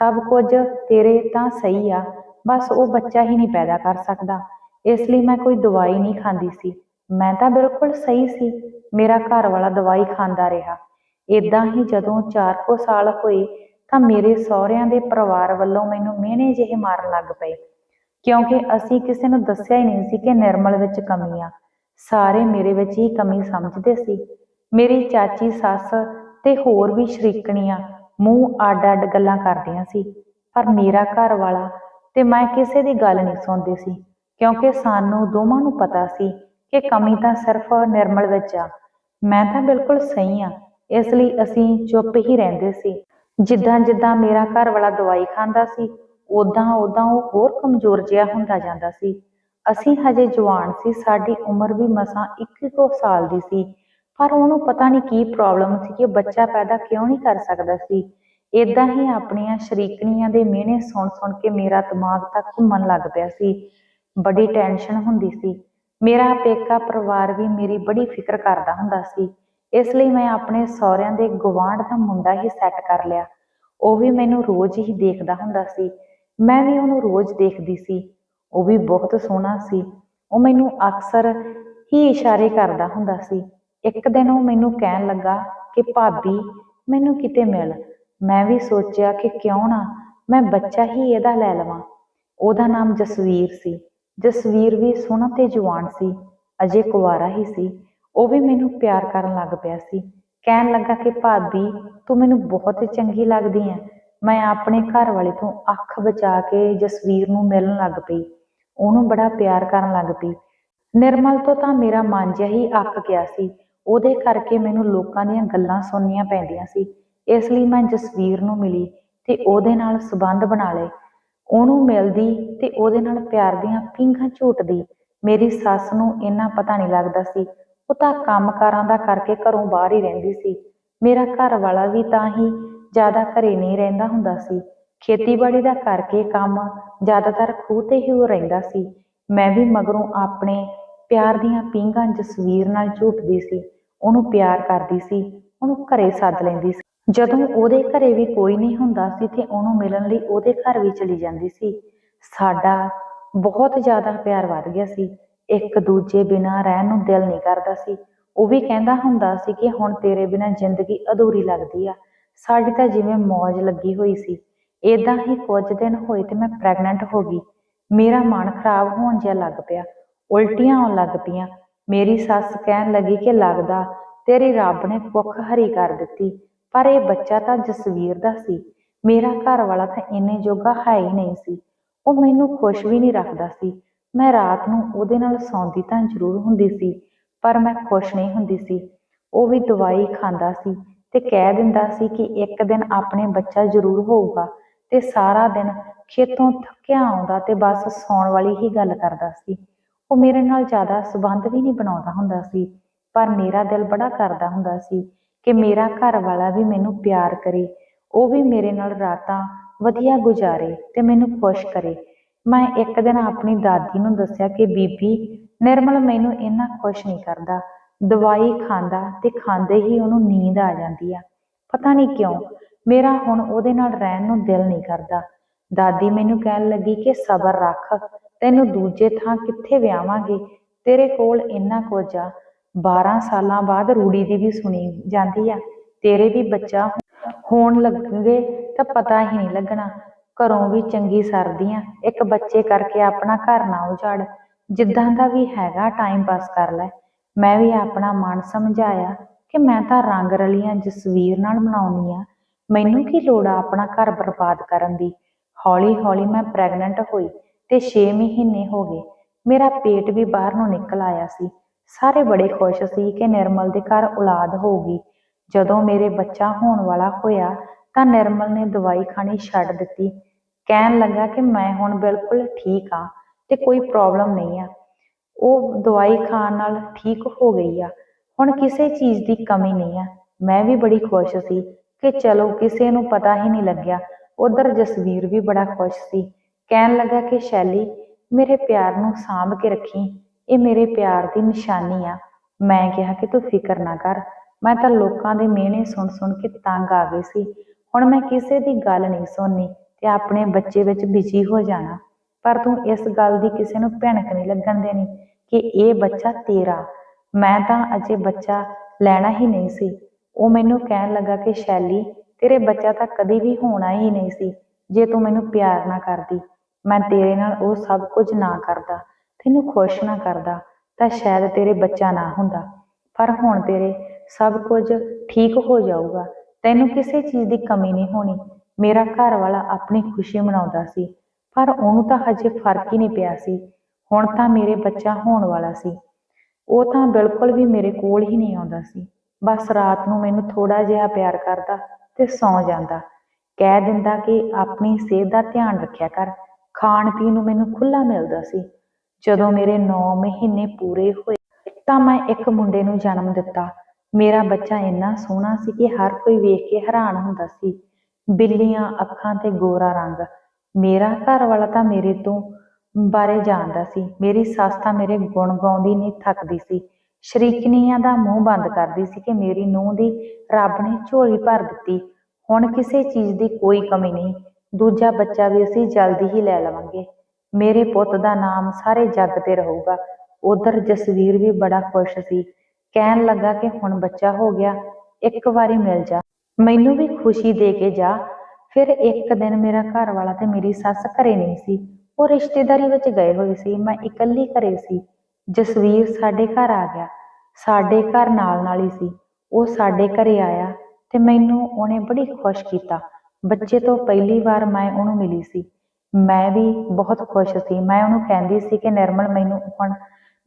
ਸਭ ਕੁਝ ਤੇਰੇ ਤਾਂ ਸਹੀ ਆ, ਬਸ ਉਹ ਬੱਚਾ ਹੀ ਨਹੀਂ ਪੈਦਾ ਕਰ ਸਕਦਾ। ਇਸ ਲਈ ਮੈਂ ਕੋਈ ਦਵਾਈ ਨਹੀਂ ਖਾਂਦੀ ਸੀ। ਮੈਂ ਤਾਂ ਬਿਲਕੁਲ ਸਹੀ ਸੀ। ਮੇਰਾ ਘਰ ਵਾਲਾ ਦਵਾਈ ਖਾਂਦਾ ਰਿਹਾ। ਇਦਾਂ ਹੀ ਜਦੋਂ 4 ਕੁ ਸਾਲ ਹੋਏ ਤਾਂ ਮੇਰੇ ਸਹੁਰਿਆਂ ਦੇ ਪਰਿਵਾਰ ਵੱਲੋਂ ਮੈਨੂੰ ਮਿਹਣੇ ਜਿਹੇ ਮਾਰਨ ਲੱਗ ਪਏ। ਕਿਉਂਕਿ ਅਸੀਂ ਕਿਸੇ ਨੂੰ ਦੱਸਿਆ ਹੀ ਨਹੀਂ ਸੀ ਕਿ ਨਿਰਮਲ ਵਿੱਚ ਕਮੀ ਆ। ਸਾਰੇ ਮੇਰੇ ਵਿੱਚ ਹੀ ਕਮੀ ਸਮਝਦੇ ਸੀ। ਮੇਰੀ ਚਾਚੀ, ਸੱਸ ਤੇ ਹੋਰ ਵੀ ਸ਼ਰੀਕਣੀਆਂ ਮੂੰਹ ਅੱਡ-ਅੱਡ ਗੱਲਾਂ ਕਰਦੀਆਂ ਸੀ। ਪਰ ਮੇਰਾ ਘਰ ਵਾਲਾ ਤੇ ਮੈਂ ਕਿਸੇ ਦੀ ਗੱਲ ਨਹੀਂ ਸੁਣਦੀ ਸੀ। ਕਿਉਂਕਿ ਸਾਨੂੰ ਦੋਵਾਂ ਨੂੰ ਪਤਾ ਸੀ ਕਿ ਕਮੀ ਤਾਂ ਸਿਰਫ ਨਿਰਮਲ ਵਿੱਚ ਆ। ਮੈਂ ਤਾਂ ਬਿਲਕੁਲ ਸਹੀ ਆ। ਇਸ ਲਈ ਅਸੀਂ ਚੁੱਪ ਹੀ ਰਹਿੰਦੇ ਸੀ। ਜਿੱਦਾਂ ਜਿੱਦਾਂ ਮੇਰਾ ਘਰ ਵਾਲਾ ਦਵਾਈ ਖਾਂਦਾ ਸੀ ਉਦਾਂ ਉਦਾਂ ਉਹ ਹੋਰ ਕਮਜ਼ੋਰ ਜਿਹਾ ਹੁੰਦਾ ਜਾਂਦਾ ਸੀ। ਅਸੀਂ ਹਜੇ ਜਵਾਨ ਸੀ, ਸਾਡੀ ਉਮਰ ਵੀ ਮਸਾਂ 21 ਸਾਲ ਦੀ ਸੀ, ਪਰ ਉਹਨੂੰ ਪਤਾ ਨਹੀਂ ਕੀ ਪ੍ਰੋਬਲਮ ਸੀ ਕਿ ਉਹ ਬੱਚਾ ਪੈਦਾ ਕਿਉਂ ਨਹੀਂ ਕਰ ਸਕਦਾ ਸੀ। ਇਦਾਂ ਹੀ ਆਪਣੀਆਂ ਸ਼ਰੀਕਣੀਆਂ ਦੇ ਮਿਹਣੇ ਸੁਣ ਸੁਣ ਕੇ ਮੇਰਾ ਦਿਮਾਗ ਤਾਂ ਘੁੰਮਣ ਲੱਗ ਪਿਆ ਸੀ, ਬੜੀ ਟੈਨਸ਼ਨ ਹੁੰਦੀ ਸੀ। ਮੇਰਾ ਪੇਕਾ ਪਰਿਵਾਰ ਵੀ ਮੇਰੀ ਬੜੀ ਫਿਕਰ ਕਰਦਾ ਹੁੰਦਾ ਸੀ। ਇਸ ਲਈ ਮੈਂ ਆਪਣੇ ਸਹੁਰਿਆਂ ਦੇ ਗਵਾਂਢ ਦਾ ਮੁੰਡਾ ਹੀ ਸੈੱਟ ਕਰ ਲਿਆ। ਉਹ ਵੀ ਮੈਨੂੰ ਰੋਜ਼ ਹੀ ਦੇਖਦਾ ਹੁੰਦਾ ਸੀ। ਮੈਂ ਵੀ ਉਹਨੂੰ ਰੋਜ਼ ਦੇਖਦੀ ਸੀ। ਉਹ ਵੀ ਬਹੁਤ ਸੋਹਣਾ ਸੀ। ਉਹ ਮੈਨੂੰ ਅਕਸਰ ਹੀ ਇਸ਼ਾਰੇ ਕਰਦਾ ਹੁੰਦਾ ਸੀ। ਇੱਕ ਦਿਨ ਉਹ ਮੈਨੂੰ ਕਹਿਣ ਲੱਗਾ ਕਿ, ਭਾਬੀ, ਮੈਨੂੰ ਕਿਤੇ ਮਿਲ। ਮੈਂ ਵੀ ਸੋਚਿਆ ਕਿ ਕਿਉਂ ਨਾ ਮੈਂ ਬੱਚਾ ਹੀ ਇਹਦਾ ਲੈ ਲਵਾਂ। ਉਹਦਾ ਨਾਮ ਜਸਵੀਰ ਸੀ। ਜਸਵੀਰ ਵੀ ਸੋਹਣਾ ਤੇ ਜਵਾਨ ਸੀ। ਅਜੇ ਕੁਵਾਰਾ ਹੀ ਸੀ। ਉਹ ਵੀ ਮੈਨੂੰ ਪਿਆਰ ਕਰਨ ਲੱਗ ਪਿਆ ਸੀ। ਕਹਿਣ ਲੱਗਾ ਕਿ, ਭਾਬੀ, ਤੂੰ ਮੈਨੂੰ ਬਹੁਤ ਚੰਗੀ ਲੱਗਦੀ ਐ। ਮੈਂ ਆਪਣੇ ਘਰ ਵਾਲੇ ਤੋਂ ਅੱਖ ਬਚਾ ਕੇ ਜਸਵੀਰ ਨੂੰ ਮਿਲਣ ਲੱਗ ਪਈ। ਉਹਨੂੰ ਬੜਾ ਪਿਆਰ ਕਰਨ ਲੱਗ ਪਈ। ਨਿਰਮਲ ਤੋਂ ਤਾਂ ਮੇਰਾ ਮਨ ਜਿਹਾ ਹੀ ਅੱਕ ਗਿਆ ਸੀ। ਉਹਦੇ ਕਰਕੇ ਮੈਨੂੰ ਲੋਕਾਂ ਦੀਆਂ ਗੱਲਾਂ ਸੁਣਨੀਆਂ ਪੈਂਦੀਆਂ ਸੀ। ਇਸ ਲਈ ਮੈਂ ਜਸਵੀਰ ਨੂੰ ਮਿਲੀ ਤੇ ਉਹਦੇ ਨਾਲ ਸਬੰਧ ਬਣਾ ਲਏ। ਉਹਨੂੰ ਮਿਲਦੀ ਤੇ ਉਹਦੇ ਨਾਲ ਪਿਆਰ ਦੀਆਂ ਪਿੰਘਾਂ ਝੂਟਦੀ। ਮੇਰੀ ਸੱਸ ਨੂੰ ਇੰਨਾ ਪਤਾ ਨਹੀਂ ਲੱਗਦਾ ਸੀ ਉਹ ਤਾਂ ਕੰਮਕਾਰਾਂ ਦਾ ਕਰਕੇ ਘਰੋਂ ਬਾਹਰ ਹੀ ਰਹਿੰਦੀ ਸੀ। ਮੇਰਾ ਘਰ ਵਾਲਾ ਵੀ ਤਾਂ ਹੀ ਜ਼ਿਆਦਾ ਘਰੇ ਨਹੀਂ ਰਹਿੰਦਾ ਹੁੰਦਾ ਸੀ। ਖੇਤੀਬਾੜੀ ਦਾ ਕਰਕੇ ਕੰਮ ਜ਼ਿਆਦਾਤਰ ਖੂਹ ਤੇ ਹੀ ਉਹ ਰਹਿੰਦਾ ਸੀ। ਮੈਂ ਵੀ ਮਗਰੋਂ ਆਪਣੇ ਪਿਆਰ ਦੀਆਂ ਪੀਂਘਾਂ ਜਸਵੀਰ ਨਾਲ ਝੂਟਦੀ ਸੀ। ਉਹਨੂੰ ਪਿਆਰ ਕਰਦੀ ਸੀ। ਉਹਨੂੰ ਘਰੇ ਸੱਦ ਲੈਂਦੀ ਸੀ। ਜਦੋਂ ਉਹਦੇ ਘਰੇ ਵੀ ਕੋਈ ਨਹੀਂ ਹੁੰਦਾ ਸੀ ਤੇ ਉਹਨੂੰ ਮਿਲਣ ਲਈ ਉਹਦੇ ਘਰ ਵੀ ਚਲੀ ਜਾਂਦੀ ਸੀ। ਸਾਡਾ ਬਹੁਤ ਜ਼ਿਆਦਾ ਪਿਆਰ ਵੱਧ ਗਿਆ ਸੀ। ਇੱਕ ਦੂਜੇ ਬਿਨਾਂ ਰਹਿਣ ਨੂੰ ਦਿਲ ਨਹੀਂ ਕਰਦਾ ਸੀ। ਉਹ ਵੀ ਕਹਿੰਦਾ ਹੁੰਦਾ ਸੀ ਕਿ ਹੁਣ ਤੇਰੇ ਬਿਨਾਂ ਜ਼ਿੰਦਗੀ ਅਧੂਰੀ ਲੱਗਦੀ ਆ। ਸਾਡੀ ਤਾਂ ਜਿਵੇਂ ਮੌਜ ਲੱਗੀ ਹੋਈ ਸੀ। ਇਦਾਂ ਹੀ ਕੁਝ ਦਿਨ ਹੋਏ ਤੇ ਮੈਂ ਪ੍ਰੈਗਨੈਂਟ ਹੋ ਗਈ। ਮੇਰਾ ਮਨ ਖਰਾਬ ਹੋਣ ਜਿਹਾ ਲੱਗ ਪਿਆ। ਉਲਟੀਆਂ ਆਉਣ ਲੱਗ ਪਈਆਂ। ਮੇਰੀ ਸੱਸ ਕਹਿਣ ਲੱਗੀ ਕਿ ਲੱਗਦਾ ਤੇਰੀ ਰੱਬ ਨੇ ਕੁੱਖ ਹਰੀ ਕਰ ਦਿੱਤੀ, ਪਰ ਇਹ ਬੱਚਾ ਤਾਂ ਜਸਵੀਰ ਦਾ ਸੀ। ਮੇਰਾ ਘਰ ਵਾਲਾ ਤਾਂ ਇੰਨੇ ਜੋਗਾ ਹੈ ਹੀ ਨਹੀਂ ਸੀ। ਉਹ ਮੈਨੂੰ ਖੁਸ਼ ਵੀ ਨਹੀਂ ਰੱਖਦਾ ਸੀ। ਮੈਂ ਰਾਤ ਨੂੰ ਉਹਦੇ ਨਾਲ ਸੌਂਦੀ ਤਾਂ ਜ਼ਰੂਰ ਹੁੰਦੀ ਸੀ, ਪਰ ਮੈਂ ਖੁਸ਼ ਨਹੀਂ ਹੁੰਦੀ ਸੀ। ਉਹ ਵੀ ਦਵਾਈ ਖਾਂਦਾ ਸੀ ਤੇ ਕਹਿ ਦਿੰਦਾ ਸੀ ਕਿ ਇੱਕ ਦਿਨ ਆਪਣੇ ਬੱਚਾ ਜ਼ਰੂਰ ਹੋਊਗਾ ਤੇ ਸਾਰਾ ਦਿਨ ਖੇਤੋਂ ਥੱਕਿਆ ਆਉਂਦਾ ਤੇ ਬਸ ਸੌਣ ਵਾਲੀ ਹੀ ਗੱਲ ਕਰਦਾ ਸੀ। ਉਹ ਮੇਰੇ ਨਾਲ ਜ਼ਿਆਦਾ ਸਬੰਧ ਵੀ ਨਹੀਂ ਬਣਾਉਂਦਾ ਹੁੰਦਾ ਸੀ, ਪਰ ਮੇਰਾ ਦਿਲ ਬੜਾ ਕਰਦਾ ਹੁੰਦਾ ਸੀ ਕਿ ਮੇਰਾ ਘਰ ਵਾਲਾ ਵੀ ਮੈਨੂੰ ਪਿਆਰ ਕਰੇ, ਉਹ ਵੀ ਮੇਰੇ ਨਾਲ ਰਾਤਾਂ ਵਧੀਆ ਗੁਜ਼ਾਰੇ ਤੇ ਮੈਨੂੰ ਖੁਸ਼ ਕਰੇ। ਮੈਂ ਇੱਕ ਦਿਨ ਆਪਣੀ ਦਾਦੀ ਨੂੰ ਦੱਸਿਆ ਕਿ ਬੀਬੀ, ਨਿਰਮਲ ਮੈਨੂੰ ਇੰਨਾ ਖੁਸ਼ ਨਹੀਂ ਕਰਦਾ। ਦਵਾਈ ਖਾਂਦਾ ਤੇ ਖਾਂਦੇ ਹੀ ਉਹਨੂੰ ਨੀਂਦ ਆ ਜਾਂਦੀ ਆ। ਪਤਾ ਨਹੀਂ ਕਿਉਂ, ਮੇਰਾ ਹੁਣ ਉਹਦੇ ਨਾਲ ਰਹਿਣ ਨੂੰ ਦਿਲ ਨਹੀਂ ਕਰਦਾ। ਦਾਦੀ ਮੈਨੂੰ ਕਹਿਣ ਲੱਗੀ ਕਿ ਸਬਰ ਰੱਖ, ਤੈਨੂੰ ਦੂਜੇ ਥਾਂ ਕਿੱਥੇ ਵਿਆਵਾਂਗੇ ਤੇਰੇ ਕੋਲ ਇੰਨਾ ਕੁਝ ਆ। 12 ਸਾਲਾਂ ਬਾਅਦ ਰੂੜੀ ਦੀ ਵੀ ਸੁਣੀ ਜਾਂਦੀ ਆ। ਤੇਰੇ ਵੀ ਬੱਚਾ ਹੋਣ ਲੱਗਣਗੇ ਤਾਂ ਪਤਾ ਹੀ ਨਹੀਂ ਲੱਗਣਾ। ਘਰੋਂ ਵੀ ਚੰਗੀ ਸਰਦੀ ਆ ਇੱਕ ਬੱਚੇ ਕਰਕੇ ਆਪਣਾ ਘਰ ਨਾ ਉਜਾੜ। ਜਿੱਦਾਂ ਦਾ ਵੀ ਹੈਗਾ ਟਾਈਮ ਪਾਸ ਕਰ ਲੈ। ਮੈਂ ਵੀ ਆਪਣਾ ਮਨ ਸਮਝਾਇਆ ਕਿ ਮੈਂ ਤਾਂ ਰੰਗ ਰਲੀਆਂ ਜਸਵੀਰ ਨਾਲ ਬਣਾਉਣੀ ਆ ਮੈਨੂੰ ਕੀ ਲੋੜ ਆ ਆਪਣਾ ਘਰ ਬਰਬਾਦ ਕਰਨ ਦੀ? ਹੌਲੀ ਹੌਲੀ ਮੈਂ ਪ੍ਰੈਗਨੈਂਟ ਹੋਈ ਤੇ 6 ਮਹੀਨੇ ਹੋ ਗਏ। ਮੇਰਾ ਪੇਟ ਵੀ ਬਾਹਰ ਨੂੰ ਨਿਕਲ ਆਇਆ ਸੀ। ਸਾਰੇ ਬੜੇ ਖੁਸ਼ ਸੀ ਕਿ ਨਿਰਮਲ ਦੇ ਘਰ ਔਲਾਦ ਹੋਊਗੀ ਜਦੋਂ ਮੇਰੇ ਬੱਚਾ ਹੋਣ ਵਾਲਾ ਹੋਇਆ ਤਾਂ ਨਿਰਮਲ ਨੇ ਦਵਾਈ ਖਾਣੀ ਛੱਡ ਦਿੱਤੀ। ਕਹਿਣ ਲੱਗਾ ਕਿ ਮੈਂ ਹੁਣ ਬਿਲਕੁਲ ਠੀਕ ਆ ਤੇ ਕੋਈ ਪ੍ਰੋਬਲਮ ਨਹੀਂ ਆ। ਉਹ ਦਵਾਈ ਖਾਣ ਨਾਲ ਠੀਕ ਹੋ ਗਈ ਆ। ਹੁਣ ਕਿਸੇ ਚੀਜ਼ ਦੀ ਕਮੀ ਨਹੀਂ ਆ। ਮੈਂ ਵੀ ਬੜੀ ਖੁਸ਼ ਸੀ ਕਿ ਚਲੋ ਕਿਸੇ ਨੂੰ ਪਤਾ ਹੀ ਨਹੀਂ ਲੱਗਿਆ। ਉਧਰ ਜਸਵੀਰ ਵੀ ਬੜਾ ਖੁਸ਼ ਸੀ। ਕਹਿਣ ਲੱਗਾ ਕਿ ਸ਼ੈਲੀ, ਮੇਰੇ ਪਿਆਰ ਨੂੰ ਸਾਂਭ ਕੇ ਰੱਖੀ। ਇਹ ਮੇਰੇ ਪਿਆਰ ਦੀ ਨਿਸ਼ਾਨੀ ਆ। ਮੈਂ ਕਿਹਾ ਕਿ ਤੂੰ ਫਿਕਰ ਨਾ ਕਰ। ਮੈਂ ਤਾਂ ਲੋਕਾਂ ਦੇ ਮਿਹਣੇ ਸੁਣ ਸੁਣ ਕੇ ਤੰਗ ਆ ਗਈ ਸੀ। ਹੁਣ ਮੈਂ ਕਿਸੇ ਦੀ ਗੱਲ ਨਹੀਂ ਸੁਣਨੀ ਤੇ ਆਪਣੇ ਬੱਚੇ ਵਿੱਚ ਬਿਜ਼ੀ ਹੋ ਜਾਣਾ। ਪਰ ਤੂੰ ਇਸ ਗੱਲ ਦੀ ਕਿਸੇ ਨੂੰ ਭਿਣਕ ਨਹੀਂ ਲੱਗਣ ਦੇਣੀ ਕਿ ਇਹ ਬੱਚਾ ਤੇਰਾ। ਮੈਂ ਤਾਂ ਅਜੇ ਬੱਚਾ ਲੈਣਾ ਹੀ ਨਹੀਂ ਸੀ। ਉਹ ਮੈਨੂੰ ਕਹਿਣ ਲੱਗਾ ਕਿ ਸ਼ੈਲੀ, ਤੇਰੇ ਬੱਚਾ ਤਾਂ ਕਦੀ ਵੀ ਹੋਣਾ ਹੀ ਨਹੀਂ ਸੀ, ਜੇ ਤੂੰ ਮੈਨੂੰ ਪਿਆਰ ਨਾ ਕਰਦੀ। ਮੈਂ ਤੇਰੇ ਨਾਲ ਉਹ ਸਭ ਕੁਝ ਨਾ ਕਰਦਾ, ਤੈਨੂੰ ਖੁਸ਼ ਨਾ ਕਰਦਾ, ਤਾਂ ਸ਼ਾਇਦ ਤੇਰੇ ਬੱਚਾ ਨਾ ਹੁੰਦਾ। ਪਰ ਹੁਣ ਤੇਰੇ ਸਭ ਕੁਝ ਠੀਕ ਹੋ ਜਾਊਗਾ। ਤੈਨੂੰ ਕਿਸੇ ਚੀਜ਼ ਦੀ ਕਮੀ ਨਹੀਂ ਹੋਣੀ। ਮੇਰਾ ਘਰ ਵਾਲਾ ਆਪਣੀ ਖੁਸ਼ੀ ਮਨਾਉਂਦਾ ਸੀ, ਪਰ ਉਹਨੂੰ ਤਾਂ ਹਜੇ ਫ਼ਰਕ ਹੀ ਨਹੀਂ ਪਿਆ ਸੀ। ਹੁਣ ਤਾਂ ਮੇਰੇ ਬੱਚਾ ਹੋਣ ਵਾਲਾ ਸੀ। ਉਹ ਤਾਂ ਬਿਲਕੁਲ ਵੀ ਮੇਰੇ ਕੋਲ ਹੀ ਨਹੀਂ ਆਉਂਦਾ ਸੀ। ਬਸ ਰਾਤ ਨੂੰ ਮੈਨੂੰ ਥੋੜਾ ਜਿਹਾ ਪਿਆਰ ਕਰਦਾ ਤੇ ਸੌਂ ਜਾਂਦਾ। ਕਹਿ ਦਿੰਦਾ ਕਿ ਆਪਣੀ ਸਿਹਤ ਦਾ ਧਿਆਨ ਰੱਖਿਆ ਕਰ। ਖਾਣ ਪੀਣ ਨੂੰ ਮੈਨੂੰ ਖੁੱਲਾ ਮਿਲਦਾ ਸੀ। ਜਦੋਂ ਮੇਰੇ 9 ਮਹੀਨੇ ਪੂਰੇ ਹੋਏ ਤਾਂ ਮੈਂ ਇੱਕ ਮੁੰਡੇ ਨੂੰ ਜਨਮ ਦਿੱਤਾ। ਮੇਰਾ ਬੱਚਾ ਇੰਨਾ ਸੋਹਣਾ ਸੀ ਕਿ ਹਰ ਕੋਈ ਵੇਖ ਕੇ ਹੈਰਾਨ ਹੁੰਦਾ ਸੀ। ਬਿੱਲੀਆਂ, ਅੱਖਾਂ ਤੇ ਗੋਰਾ ਰੰਗ। ਮੇਰਾ ਘਰ ਵਾਲਾ ਤਾਂ ਮੇਰੇ ਤੋਂ ਬਾਰੇ ਜਾਣਦਾ ਸੀ। ਮੇਰੀ ਸੱਸ ਤਾਂ ਮੇਰੇ ਗੁਣ ਗਾਉਂਦੀ ਨਹੀਂ, ਥੱਕਦੀ ਸੀ। ਸ਼ਰੀਕਨੀਆਂ ਦਾ ਮੂੰਹ ਬੰਦ ਕਰਦੀ ਸੀ ਕਿ ਮੇਰੀ ਨੂੰਹ ਦੀ ਰੱਬ ਨੇ ਝੋਲੀ ਭਰ ਦਿੱਤੀ। ਹੁਣ ਕਿਸੇ ਚੀਜ਼ ਦੀ ਕੋਈ ਕਮੀ ਨਹੀਂ। ਦੂਜਾ ਬੱਚਾ ਵੀ ਅਸੀਂ ਜਲਦੀ ਹੀ ਲੈ ਲਵਾਂਗੇ। ਮੇਰੇ ਪੁੱਤ ਦਾ ਨਾਮ ਸਾਰੇ ਜੱਗ ਤੇ ਰਹੂਗਾ। ਉਧਰ ਜਸਵੀਰ ਵੀ ਬੜਾ ਖੁਸ਼ ਸੀ। ਕਹਿਣ ਲੱਗਾ ਕਿ ਹੁਣ ਬੱਚਾ ਹੋ ਗਿਆ, ਇੱਕ ਵਾਰੀ ਮਿਲ ਜਾ। ਮੈਨੂੰ ਵੀ ਖੁਸ਼ੀ ਦੇ ਕੇ ਜਾ। ਫਿਰ ਇੱਕ ਦਿਨ ਮੇਰਾ ਘਰ ਵਾਲਾ ਤੇ ਮੇਰੀ ਸੱਸ ਘਰੇ ਨਹੀਂ ਸੀ। ਉਹ ਰਿਸ਼ਤੇਦਾਰੀ ਵਿੱਚ ਗਏ ਹੋਏ ਸੀ। ਮੈਂ ਇਕੱਲੀ ਘਰੇ ਸੀ। ਜਸਵੀਰ ਸਾਡੇ ਘਰ ਆ ਗਿਆ। ਸਾਡੇ ਘਰ ਨਾਲ ਨਾਲ ਹੀ ਸੀ। ਉਹ ਸਾਡੇ ਘਰੇ ਆਇਆ ਤੇ ਮੈਨੂੰ ਉਹਨੇ ਬੜੀ ਖੁਸ਼ ਕੀਤਾ। ਬੱਚੇ ਤੋਂ ਪਹਿਲੀ ਵਾਰ ਮੈਂ ਉਹਨੂੰ ਮਿਲੀ ਸੀ। ਮੈਂ ਵੀ ਬਹੁਤ ਖੁਸ਼ ਸੀ। ਮੈਂ ਉਹਨੂੰ ਕਹਿੰਦੀ ਸੀ ਕਿ ਨਿਰਮਲ, ਮੈਨੂੰ ਹੁਣ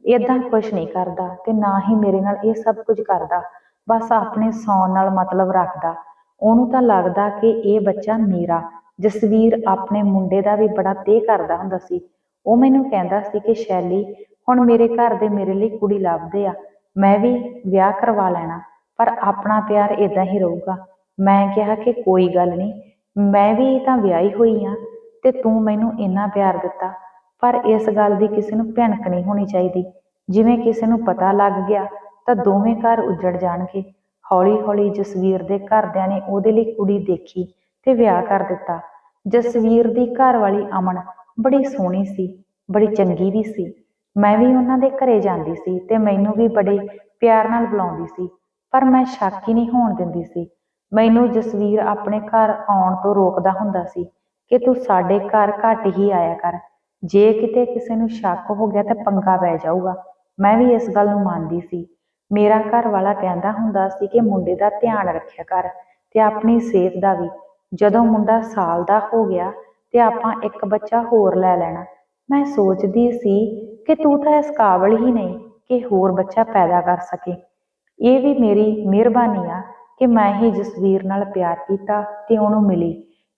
ਇਦਾਂ ਖੁਸ਼ ਨਹੀਂ ਕਰਦਾ ਤੇ ਨਾ ਹੀ ਮੇਰੇ ਨਾਲ ਇਹ ਸਭ ਕੁਝ ਕਰਦਾ। ਬਸ ਆਪਣੇ ਸੌਣ ਨਾਲ ਮਤਲਬ ਰੱਖਦਾ। ਉਹਨੂੰ ਤਾਂ ਲੱਗਦਾ ਕਿ ਇਹ ਬੱਚਾ ਮੇਰਾ, ਜਸਵੀਰ ਆਪਣੇ ਮੁੰਡੇ ਦਾ ਵੀ ਬੜਾ ਤੇ ਕਰਦਾ ਹੁੰਦਾ ਸੀ। ਉਹ ਮੈਨੂੰ ਕਹਿੰਦਾ ਸੀ ਕਿ ਸ਼ੈਲੀ, ਹੁਣ ਮੇਰੇ ਘਰ ਦੇ ਮੇਰੇ ਲਈ ਕੁੜੀ ਲੱਭਦੇ ਆ। ਮੈਂ ਵੀ ਵਿਆਹ ਕਰਵਾ ਲੈਣਾ, ਪਰ ਆਪਣਾ ਪਿਆਰ ਇਦਾਂ ਹੀ ਰਹੂਗਾ। ਮੈਂ ਕਿਹਾ ਕਿ ਕੋਈ ਗੱਲ ਨਹੀਂ, ਮੈਂ ਵੀ ਤਾਂ ਵਿਆਹੀ ਹੋਈ ਆ ਤੇ ਤੂੰ ਮੈਨੂੰ ਇੰਨਾ ਪਿਆਰ ਦਿੱਤਾ। ਪਰ ਇਸ ਗੱਲ ਦੀ ਕਿਸੇ ਨੂੰ ਭਿਣਕ ਨਹੀਂ ਹੋਣੀ ਚਾਹੀਦੀ। ਜਿਵੇਂ ਕਿਸੇ ਨੂੰ ਪਤਾ ਲੱਗ ਗਿਆ, ਤਾਂ ਦੋਵੇਂ ਘਰ ਉੱਜੜ ਜਾਣਗੇ। ਹੌਲੀ-ਹੌਲੀ ਜਸਵੀਰ ਦੇ ਘਰਦਿਆਂ ਨੇ ਉਹਦੇ ਲਈ ਕੁੜੀ ਦੇਖੀ ਤੇ ਵਿਆਹ ਕਰ ਦਿੱਤਾ। ਜਸਵੀਰ ਦੀ ਘਰ ਵਾਲੀ ਅਮਨ ਬੜੀ ਸੋਹਣੀ ਸੀ, ਬੜੀ ਚੰਗੀ ਵੀ ਸੀ। ਮੈਂ ਵੀ ਉਹਨਾਂ ਦੇ ਘਰੇ ਜਾਂਦੀ ਸੀ ਤੇ ਮੈਨੂੰ ਵੀ ਬੜੇ ਪਿਆਰ ਨਾਲ ਬੁਲਾਉਂਦੀ ਸੀ, ਪਰ ਮੈਂ ਸ਼ੱਕ ਹੀ ਨਹੀਂ ਹੋਣ ਦਿੰਦੀ ਸੀ। ਮੈਨੂੰ ਜਸਵੀਰ ਆਪਣੇ ਘਰ ਆਉਣ ਤੋਂ ਰੋਕਦਾ ਹੁੰਦਾ ਸੀ ਕਿ ਤੂੰ ਸਾਡੇ ਘਰ ਘੱਟ ਹੀ ਆਇਆ ਕਰ। ਜੇ ਕਿਤੇ ਕਿਸੇ ਨੂੰ ਸ਼ੱਕ ਹੋ ਗਿਆ ਤਾਂ ਪੰਗਾ ਪੈ ਜਾਊਗਾ। ਮੈਂ ਵੀ ਇਸ ਗੱਲ ਨੂੰ ਮੰਨਦੀ ਸੀ। ਮੇਰਾ ਘਰ ਵਾਲਾ ਕਹਿੰਦਾ ਹੁੰਦਾ ਸੀ ਕਿ ਮੁੰਡੇ ਦਾ ਧਿਆਨ ਰੱਖਿਆ ਕਰ ਤੇ ਆਪਣੀ ਸਿਹਤ ਦਾ ਵੀ। ਜਦੋਂ ਮੁੰਡਾ ਸਾਲ ਦਾ ਹੋ ਗਿਆ ਤੇ ਆਪਾਂ ਇੱਕ ਬੱਚਾ ਹੋਰ ਲੈ ਲੈਣਾ। ਮੈਂ ਸੋਚਦੀ ਸੀ ਕਿ ਤੂੰ ਤਾਂ ਇਸ ਕਾਬਲ ਹੀ ਨਹੀਂ ਕਿ ਹੋਰ ਬੱਚਾ ਪੈਦਾ ਕਰ ਸਕੇ। ਇਹ ਵੀ ਮੇਰੀ ਮਿਹਰਬਾਨੀ ਆ ਕਿ ਮੈਂ ਹੀ ਜਸਵੀਰ ਨਾਲ ਪਿਆਰ ਕੀਤਾ ਤੇ ਉਹਨੂੰ ਮਿਲੀ।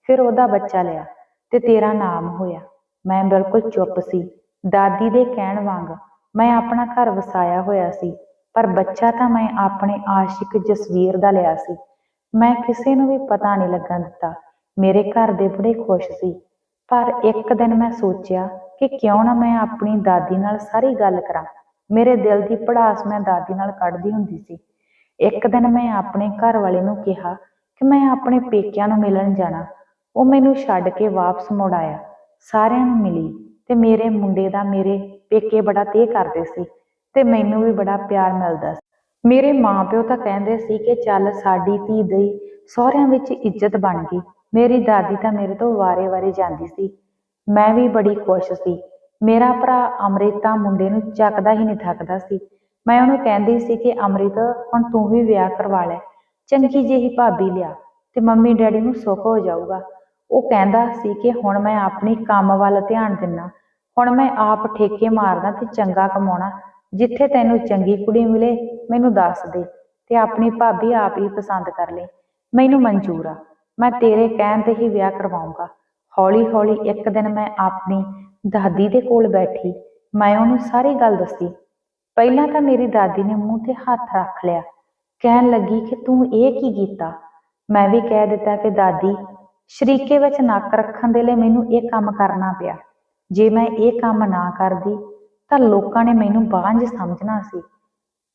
ਫਿਰ ਉਹਦਾ ਬੱਚਾ ਲਿਆ ਤੇ ਤੇਰਾ ਨਾਮ ਹੋਇਆ। ਮੈਂ ਬਿਲਕੁਲ ਚੁੱਪ ਸੀ। ਦਾਦੀ ਦੇ ਕਹਿਣ ਵਾਂਗ ਮੈਂ ਆਪਣਾ ਘਰ ਵਸਾਇਆ ਹੋਇਆ ਸੀ, ਪਰ ਬੱਚਾ ਤਾਂ ਮੈਂ ਆਪਣੇ ਆਸ਼ਿਕ ਜਸਵੀਰ ਦਾ ਲਿਆ ਸੀ। ਮੈਂ ਕਿਸੇ ਨੂੰ ਵੀ ਪਤਾ ਨਹੀਂ ਲੱਗਣ ਦਿੱਤਾ। ਮੇਰੇ ਘਰ ਦੇ ਬੜੇ ਖੁਸ਼ ਸੀ। ਪਰ ਇੱਕ ਦਿਨ ਮੈਂ ਸੋਚਿਆ ਕਿ ਕਿਉਂ ਨਾ ਮੈਂ ਆਪਣੀ ਦਾਦੀ ਨਾਲ ਸਾਰੀ ਗੱਲ ਕਰਾਂ। ਮੇਰੇ ਦਿਲ ਦੀ ਪੜਾਸ ਮੈਂ ਦਾਦੀ ਨਾਲ ਕੱਢਦੀ ਹੁੰਦੀ ਸੀ। ਇੱਕ ਦਿਨ ਮੈਂ ਆਪਣੇ ਘਰ ਵਾਲੇ ਨੂੰ ਕਿਹਾ ਕਿ ਮੈਂ ਆਪਣੇ ਪੇਕਿਆਂ ਨੂੰ ਮਿਲਣ ਜਾਣਾ। ਉਹ ਮੈਨੂੰ ਛੱਡ ਕੇ ਵਾਪਸ ਮੁੜ ਆਇਆ। ਸਾਰਿਆਂ ਨੂੰ ਮਿਲੀ ਤੇ ਮੇਰੇ ਮੁੰਡੇ ਦਾ ਮੇਰੇ ਪੇਕੇ ਬੜਾ ਤੇਹ ਕਰਦੇ ਸੀ ਤੇ ਮੈਨੂੰ ਵੀ ਬੜਾ ਪਿਆਰ ਮਿਲਦਾ ਸੀ। ਮੇਰੇ ਮਾਪਿਓ ਤਾਂ ਕਹਿੰਦੇ ਸੀ ਕਿ ਚੱਲ ਸਾਡੀ ਧੀ ਦੀ ਸਹੁਰਿਆਂ ਵਿੱਚ ਇੱਜ਼ਤ ਬਣ ਗਈ। ਮੇਰੀ ਦਾਦੀ ਤਾਂ ਮੇਰੇ ਤੋਂ ਵਾਰੇ-ਵਾਰੇ ਜਾਂਦੀ ਸੀ। ਮੈਂ ਵੀ ਬੜੀ ਖੁਸ਼ ਸੀ। ਮੇਰਾ ਭਰਾ ਅੰਮ੍ਰਿਤਾ ਮੁੰਡੇ ਨੂੰ ਚੱਕਦਾ ਹੀ ਨਹੀਂ ਥੱਕਦਾ ਸੀ। ਮੈਂ ਉਹਨੂੰ ਕਹਿੰਦੀ ਸੀ ਕਿ, ਅੰਮ੍ਰਿਤ, ਹੁਣ ਤੂੰ ਵੀ ਵਿਆਹ ਕਰਵਾ ਲੈ। ਚੰਗੀ ਜਿਹੀ ਭਾਬੀ ਲਿਆ ਤੇ ਮੰਮੀ ਡੈਡੀ ਨੂੰ ਸੁੱਖ ਹੋ ਜਾਊਗਾ। ਉਹ ਕਹਿੰਦਾ ਸੀ ਕਿ ਹੁਣ ਮੈਂ ਆਪਣੀ ਕੰਮ ਵੱਲ ਧਿਆਨ ਦਿੰਨਾ। ਹੁਣ ਮੈਂ ਆਪ ਠੇਕੇ ਮਾਰਦਾ ਤੇ ਚੰਗਾ ਕਮਾਉਣਾ। ਜਿੱਥੇ ਤੈਨੂੰ ਚੰਗੀ ਕੁੜੀ ਮਿਲੇ, ਮੈਨੂੰ ਦੱਸ ਦੇ ਤੇ ਆਪਣੀ ਭਾਬੀ ਆਪ ਹੀ ਪਸੰਦ ਕਰ ਲੈ। ਮੈਨੂੰ ਮਨਜ਼ੂਰ ਆ। ਮੈਂ ਤੇਰੇ ਕਹਿਣ ਤੇ ਹੀ ਵਿਆਹ ਕਰਵਾਉਂਗਾ। ਹੌਲੀ ਹੌਲੀ ਇੱਕ ਦਿਨ ਮੈਂ ਆਪਣੀ ਦਾਦੀ ਦੇ ਕੋਲ ਬੈਠੀ। ਮੈਂ ਉਹਨੂੰ ਸਾਰੀ ਗੱਲ ਦੱਸੀ। ਪਹਿਲਾਂ ਤਾਂ ਮੇਰੀ ਦਾਦੀ ਨੇ ਮੂੰਹ ਤੇ ਹੱਥ ਰੱਖ ਲਿਆ। ਕਹਿਣ ਲੱਗੀ ਕਿ ਤੂੰ ਇਹ ਕੀ ਕੀਤਾ? ਮੈਂ ਵੀ ਕਹਿ ਦਿੱਤਾ ਕਿ ਦਾਦੀ ਸ਼ਰੀਕੇ ਵਿੱਚ ਨੱਕ ਰੱਖਣ ਦੇ ਲਈ ਮੈਨੂੰ ਇਹ ਕੰਮ ਕਰਨਾ ਪਿਆ। ਜੇ ਮੈਂ ਇਹ ਕੰਮ ਨਾ ਕਰਦੀ, ਤਾਂ ਲੋਕਾਂ ਨੇ ਮੈਨੂੰ ਬਾਂਝ ਸਮਝਣਾ ਸੀ।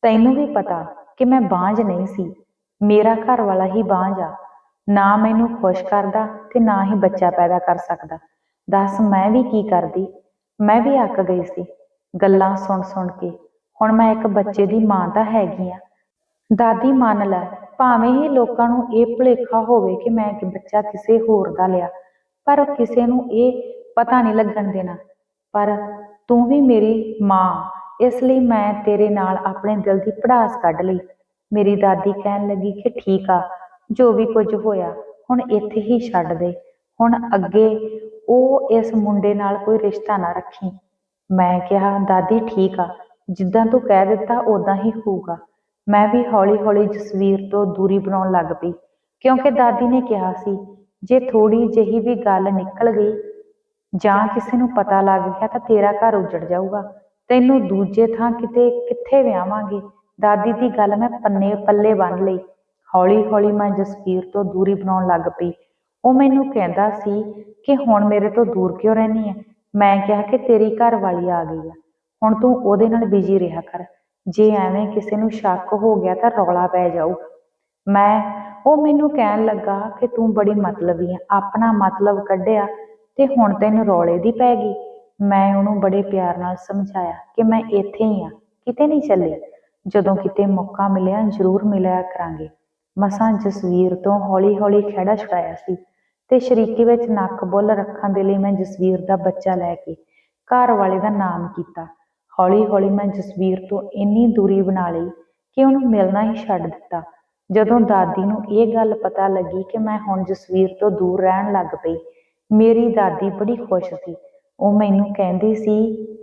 ਤੈਨੂੰ ਵੀ ਪਤਾ ਕਿ ਮੈਂ ਬਾਂਝ ਨਹੀਂ ਸੀ। ਮੇਰਾ ਘਰ ਵਾਲਾ ਹੀ ਬਾਂਝ ਆ। ਨਾ ਮੈਨੂੰ ਖੁਸ਼ ਕਰਦਾ ਤੇ ਨਾ ਹੀ ਬੱਚਾ ਪੈਦਾ ਕਰ ਸਕਦਾ। ਦੱਸ ਮੈਂ ਵੀ ਕੀ ਕਰਦੀ? ਮੈਂ ਵੀ ਅੱਕ ਗਈ ਸੀ। ਗੱਲਾਂ ਸੁਣ ਸੁਣ ਕੇ। ਹੁਣ ਮੈਂ ਇੱਕ ਬੱਚੇ ਦੀ ਮਾਂ ਤਾਂ ਹੈਗੀ ਆ। ਦਾਦੀ ਮੰਨ ਲੈ ਭਾਵੇਂ ਹੀ ਲੋਕਾਂ ਨੂੰ ਇਹ ਭੁਲੇਖਾ ਹੋਵੇ ਕਿ ਮੈਂ ਕਿ ਬੱਚਾ ਕਿਸੇ ਹੋਰ ਦਾ ਲਿਆ, ਪਰ ਕਿਸੇ ਨੂੰ ਇਹ ਪਤਾ ਨਹੀਂ ਲੱਗਣ ਦੇਣਾ। ਪਰ ਤੂੰ ਵੀ ਮੇਰੀ ਮਾਂ, ਇਸ ਲਈ ਮੈਂ ਤੇਰੇ ਨਾਲ ਆਪਣੇ ਦਿਲ ਦੀ ਪੜਾਸ ਕੱਢ ਲਈ। ਮੇਰੀ ਦਾਦੀ ਕਹਿਣ ਲੱਗੀ ਕਿ ਠੀਕ ਆ, ਜੋ ਵੀ ਕੁਝ ਹੋਇਆ, ਹੁਣ ਇੱਥੇ ਹੀ ਛੱਡ ਦੇ। ਹੁਣ ਅੱਗੇ ਉਹ ਇਸ ਮੁੰਡੇ ਨਾਲ ਕੋਈ ਰਿਸ਼ਤਾ ਨਾ ਰੱਖੀ। ਮੈਂ ਕਿਹਾ, ਦਾਦੀ ਠੀਕ ਆ, ਜਿੱਦਾਂ ਤੂੰ ਕਹਿ ਦਿੱਤਾ ਉਦਾਂ ਹੀ ਹੋਊਗਾ। ਮੈਂ ਵੀ ਹੌਲੀ-ਹੌਲੀ ਜਸਵੀਰ ਤੋਂ ਦੂਰੀ ਬਣਾਉਣ ਲੱਗ ਪਈ, ਕਿਉਂਕਿ ਦਾਦੀ ਨੇ ਕਿਹਾ ਸੀ, ਜੇ ਥੋੜੀ ਜਿਹੀ ਵੀ ਗੱਲ ਨਿਕਲ ਗਈ ਜਾਂ ਕਿਸੇ ਨੂੰ ਪਤਾ ਲੱਗ ਗਿਆ ਤਾਂ ਤੇਰਾ ਘਰ ਉਜੜ ਜਾਊਗਾ। ਤੈਨੂੰ ਦੂਜੇ ਥਾਂ ਕਿਤੇ, ਕਿੱਥੇ ਵਿਆਵਾਂਗੇ ਦਾਦੀ ਦੀ ਗੱਲ ਮੈਂ ਪੰਨੇ, ਪੱਲੇ ਬੰਨ ਲਈ। ਹੌਲੀ-ਹੌਲੀ ਮੈਂ ਜਸਵੀਰ ਤੋਂ ਦੂਰੀ ਬਣਾਉਣ ਲੱਗ ਪਈ। ਉਹ ਮੈਨੂੰ ਕਹਿੰਦਾ ਸੀ ਕਿ ਹੁਣ ਮੇਰੇ ਤੋਂ ਦੂਰ ਕਿਉਂ ਰਹਿਨੀ ਹੈ ਮੈਂ ਕਿਹਾ ਕਿ ਤੇਰੀ ਘਰ ਵਾਲੀ ਆ ਗਈ ਆ। ਹੁਣ ਤੂੰ ਉਹਦੇ ਨਾਲ ਬਿਜ਼ੀ ਰਿਹਾ ਕਰ। ਜੇ ਐਵੇਂ ਕਿਸੇ ਨੂੰ ਸ਼ੱਕ ਹੋ ਗਿਆ ਤਾਂ ਰੌਲਾ ਪੈ ਜਾਊ। ਮੈਂ, ਉਹ ਮੈਨੂੰ ਕਹਿਣ ਲੱਗਾ ਕਿ ਤੂੰ ਬੜੀ ਮਤਲਬੀ ਆ, ਆਪਣਾ ਮਤਲਬ ਕੱਢਿਆ ਤੇ ਹੁਣ ਤੈਨੂੰ ਰੌਲੇ ਦੀ ਪੈ ਗਈ। ਮੈਂ ਉਹਨੂੰ ਬੜੇ ਪਿਆਰ ਨਾਲ ਸਮਝਾਇਆ ਕਿ ਮੈਂ ਇੱਥੇ ਹੀ ਆ, ਕਿਤੇ ਨਹੀਂ ਚੱਲੀ। ਜਦੋਂ ਕਿਤੇ ਮੌਕਾ ਮਿਲਿਆ, ਜ਼ਰੂਰ ਮਿਲਿਆ ਕਰਾਂਗੇ। ਮਸਾਂ ਜਸਵੀਰ ਤੋਂ ਹੌਲੀ-ਹੌਲੀ ਖਹਿੜਾ ਛੁਡਾਇਆ ਸੀ ਤੇ ਸ਼ਰੀਕੇ ਵਿੱਚ ਨੱਕ ਬੁੱਲ ਰੱਖਣ ਦੇ ਲਈ ਮੈਂ ਜਸਵੀਰ ਦਾ ਬੱਚਾ ਲੈ ਕੇ ਘਰ ਵਾਲੇ ਦਾ ਨਾਮ ਕੀਤਾ। ਹੌਲੀ-ਹੌਲੀ ਮੈਂ ਜਸਵੀਰ ਤੋਂ ਇੰਨੀ ਦੂਰੀ ਬਣਾ ਲਈ ਕਿ ਉਹਨੂੰ ਮਿਲਣਾ ਹੀ ਛੱਡ ਦਿੱਤਾ। ਜਦੋਂ ਦਾਦੀ ਨੂੰ ਇਹ ਗੱਲ ਪਤਾ ਲੱਗੀ ਕਿ ਮੈਂ ਹੁਣ ਜਸਵੀਰ ਤੋਂ ਦੂਰ ਰਹਿਣ ਲੱਗ ਪਈ, ਮੇਰੀ ਦਾਦੀ ਬੜੀ ਖੁਸ਼ ਸੀ। ਉਹ ਮੈਨੂੰ ਕਹਿੰਦੀ ਸੀ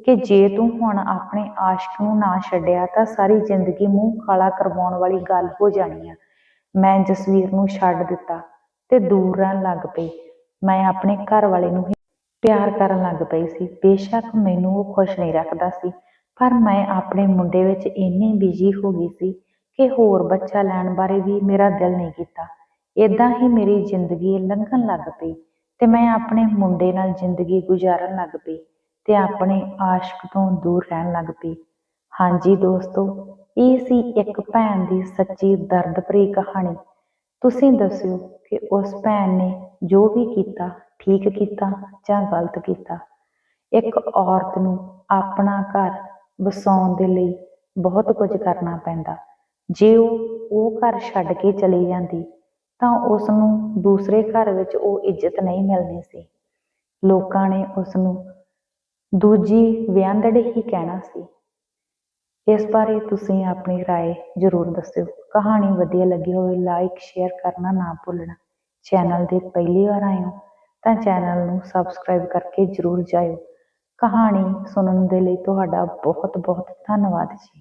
ਕਿ ਜੇ ਤੂੰ ਹੁਣ ਆਪਣੇ ਆਸ਼ਕ ਨੂੰ ਨਾ ਛੱਡਿਆ ਤਾਂ ਸਾਰੀ ਜ਼ਿੰਦਗੀ ਮੂੰਹ ਕਾਲਾ ਕਰਵਾਉਣ ਵਾਲੀ ਗੱਲ ਹੋ ਜਾਣੀ ਆ। ਮੈਂ ਜਸਵੀਰ ਨੂੰ ਛੱਡ ਦਿੱਤਾ ਤੇ ਦੂਰ ਰਹਿਣ ਲੱਗ ਪਈ। ਮੈਂ ਆਪਣੇ ਘਰ ਵਾਲੇ ਨੂੰ ਹੀ ਪਿਆਰ ਕਰਨ ਲੱਗ ਪਈ ਸੀ। ਬੇਸ਼ੱਕ ਮੈਨੂੰ ਉਹ ਖੁਸ਼ ਨਹੀਂ ਰੱਖਦਾ ਸੀ। ਪਰ ਮੈਂ ਆਪਣੇ ਮੁੰਡੇ ਵਿੱਚ ਇੰਨੀ ਬਿਜ਼ੀ ਹੋ ਗਈ ਸੀ ਕਿ ਹੋਰ ਬੱਚਾ ਲੈਣ ਬਾਰੇ ਵੀ ਮੇਰਾ ਦਿਲ ਨਹੀਂ ਕੀਤਾ। ਇਦਾਂ ਹੀ ਮੇਰੀ ਜ਼ਿੰਦਗੀ ਲੰਘਣ ਲੱਗ ਪਈ ਤੇ ਮੈਂ ਆਪਣੇ ਮੁੰਡੇ ਨਾਲ ਜ਼ਿੰਦਗੀ ਗੁਜ਼ਾਰਨ ਲੱਗ ਪਈ ਤੇ ਆਪਣੇ ਆਸ਼ਕ ਤੋਂ ਦੂਰ ਰਹਿਣ ਲੱਗ ਪਈ। ਹਾਂਜੀ ਦੋਸਤੋ, ਇਹ ਸੀ ਇੱਕ ਭੈਣ ਦੀ ਸੱਚੀ ਦਰਦ ਭਰੀ ਕਹਾਣੀ। ਤੁਸੀਂ ਦੱਸਿਓ ਕਿ ਉਸ ਭੈਣ ਨੇ ਜੋ ਵੀ ਕੀਤਾ, ਠੀਕ ਕੀਤਾ ਜਾਂ ਗਲਤ ਕੀਤਾ। ਇੱਕ ਔਰਤ ਨੂੰ ਆਪਣਾ ਘਰ ਵਸਾਉਣ ਦੇ ਲਈ ਬਹੁਤ ਕੁਝ ਕਰਨਾ ਪੈਂਦਾ ਜੇ ਉਹ ਉਹ ਘਰ ਛੱਡ ਕੇ ਚਲੀ ਜਾਂਦੀ ਤਾਂ ਉਸ ਨੂੰ ਦੂਸਰੇ ਘਰ ਵਿੱਚ ਉਹ ਇੱਜ਼ਤ ਨਹੀਂ ਮਿਲਣੀ ਸੀ ਲੋਕਾਂ ਨੇ ਉਸ ਨੂੰ ਦੂਜੀ ਵਿਆਹੰਦੜੀ ਹੀ ਕਹਿਣਾ ਸੀ ਇਸ ਬਾਰੇ ਤੁਸੀਂ ਆਪਣੀ رائے ਜ਼ਰੂਰ ਦੱਸਿਓ ਕਹਾਣੀ ਵਧੀਆ ਲੱਗੀ ਹੋਵੇ ਲਾਈਕ ਸ਼ੇਅਰ ਕਰਨਾ ਨਾ ਭੁੱਲਣਾ ਚੈਨਲ ਦੇ ਪਹਿਲੀ ਵਾਰ ਆਏ ਹੋ ਤਾਂ ਚੈਨਲ ਨੂੰ ਸਬਸਕ੍ਰਾਈਬ ਕਰਕੇ ਜ਼ਰੂਰ ਜਾਇਓ ਕਹਾਣੀ ਸੁਣਨ ਦੇ ਲਈ ਤੁਹਾਡਾ ਬਹੁਤ ਬਹੁਤ ਧੰਨਵਾਦ ਜੀ।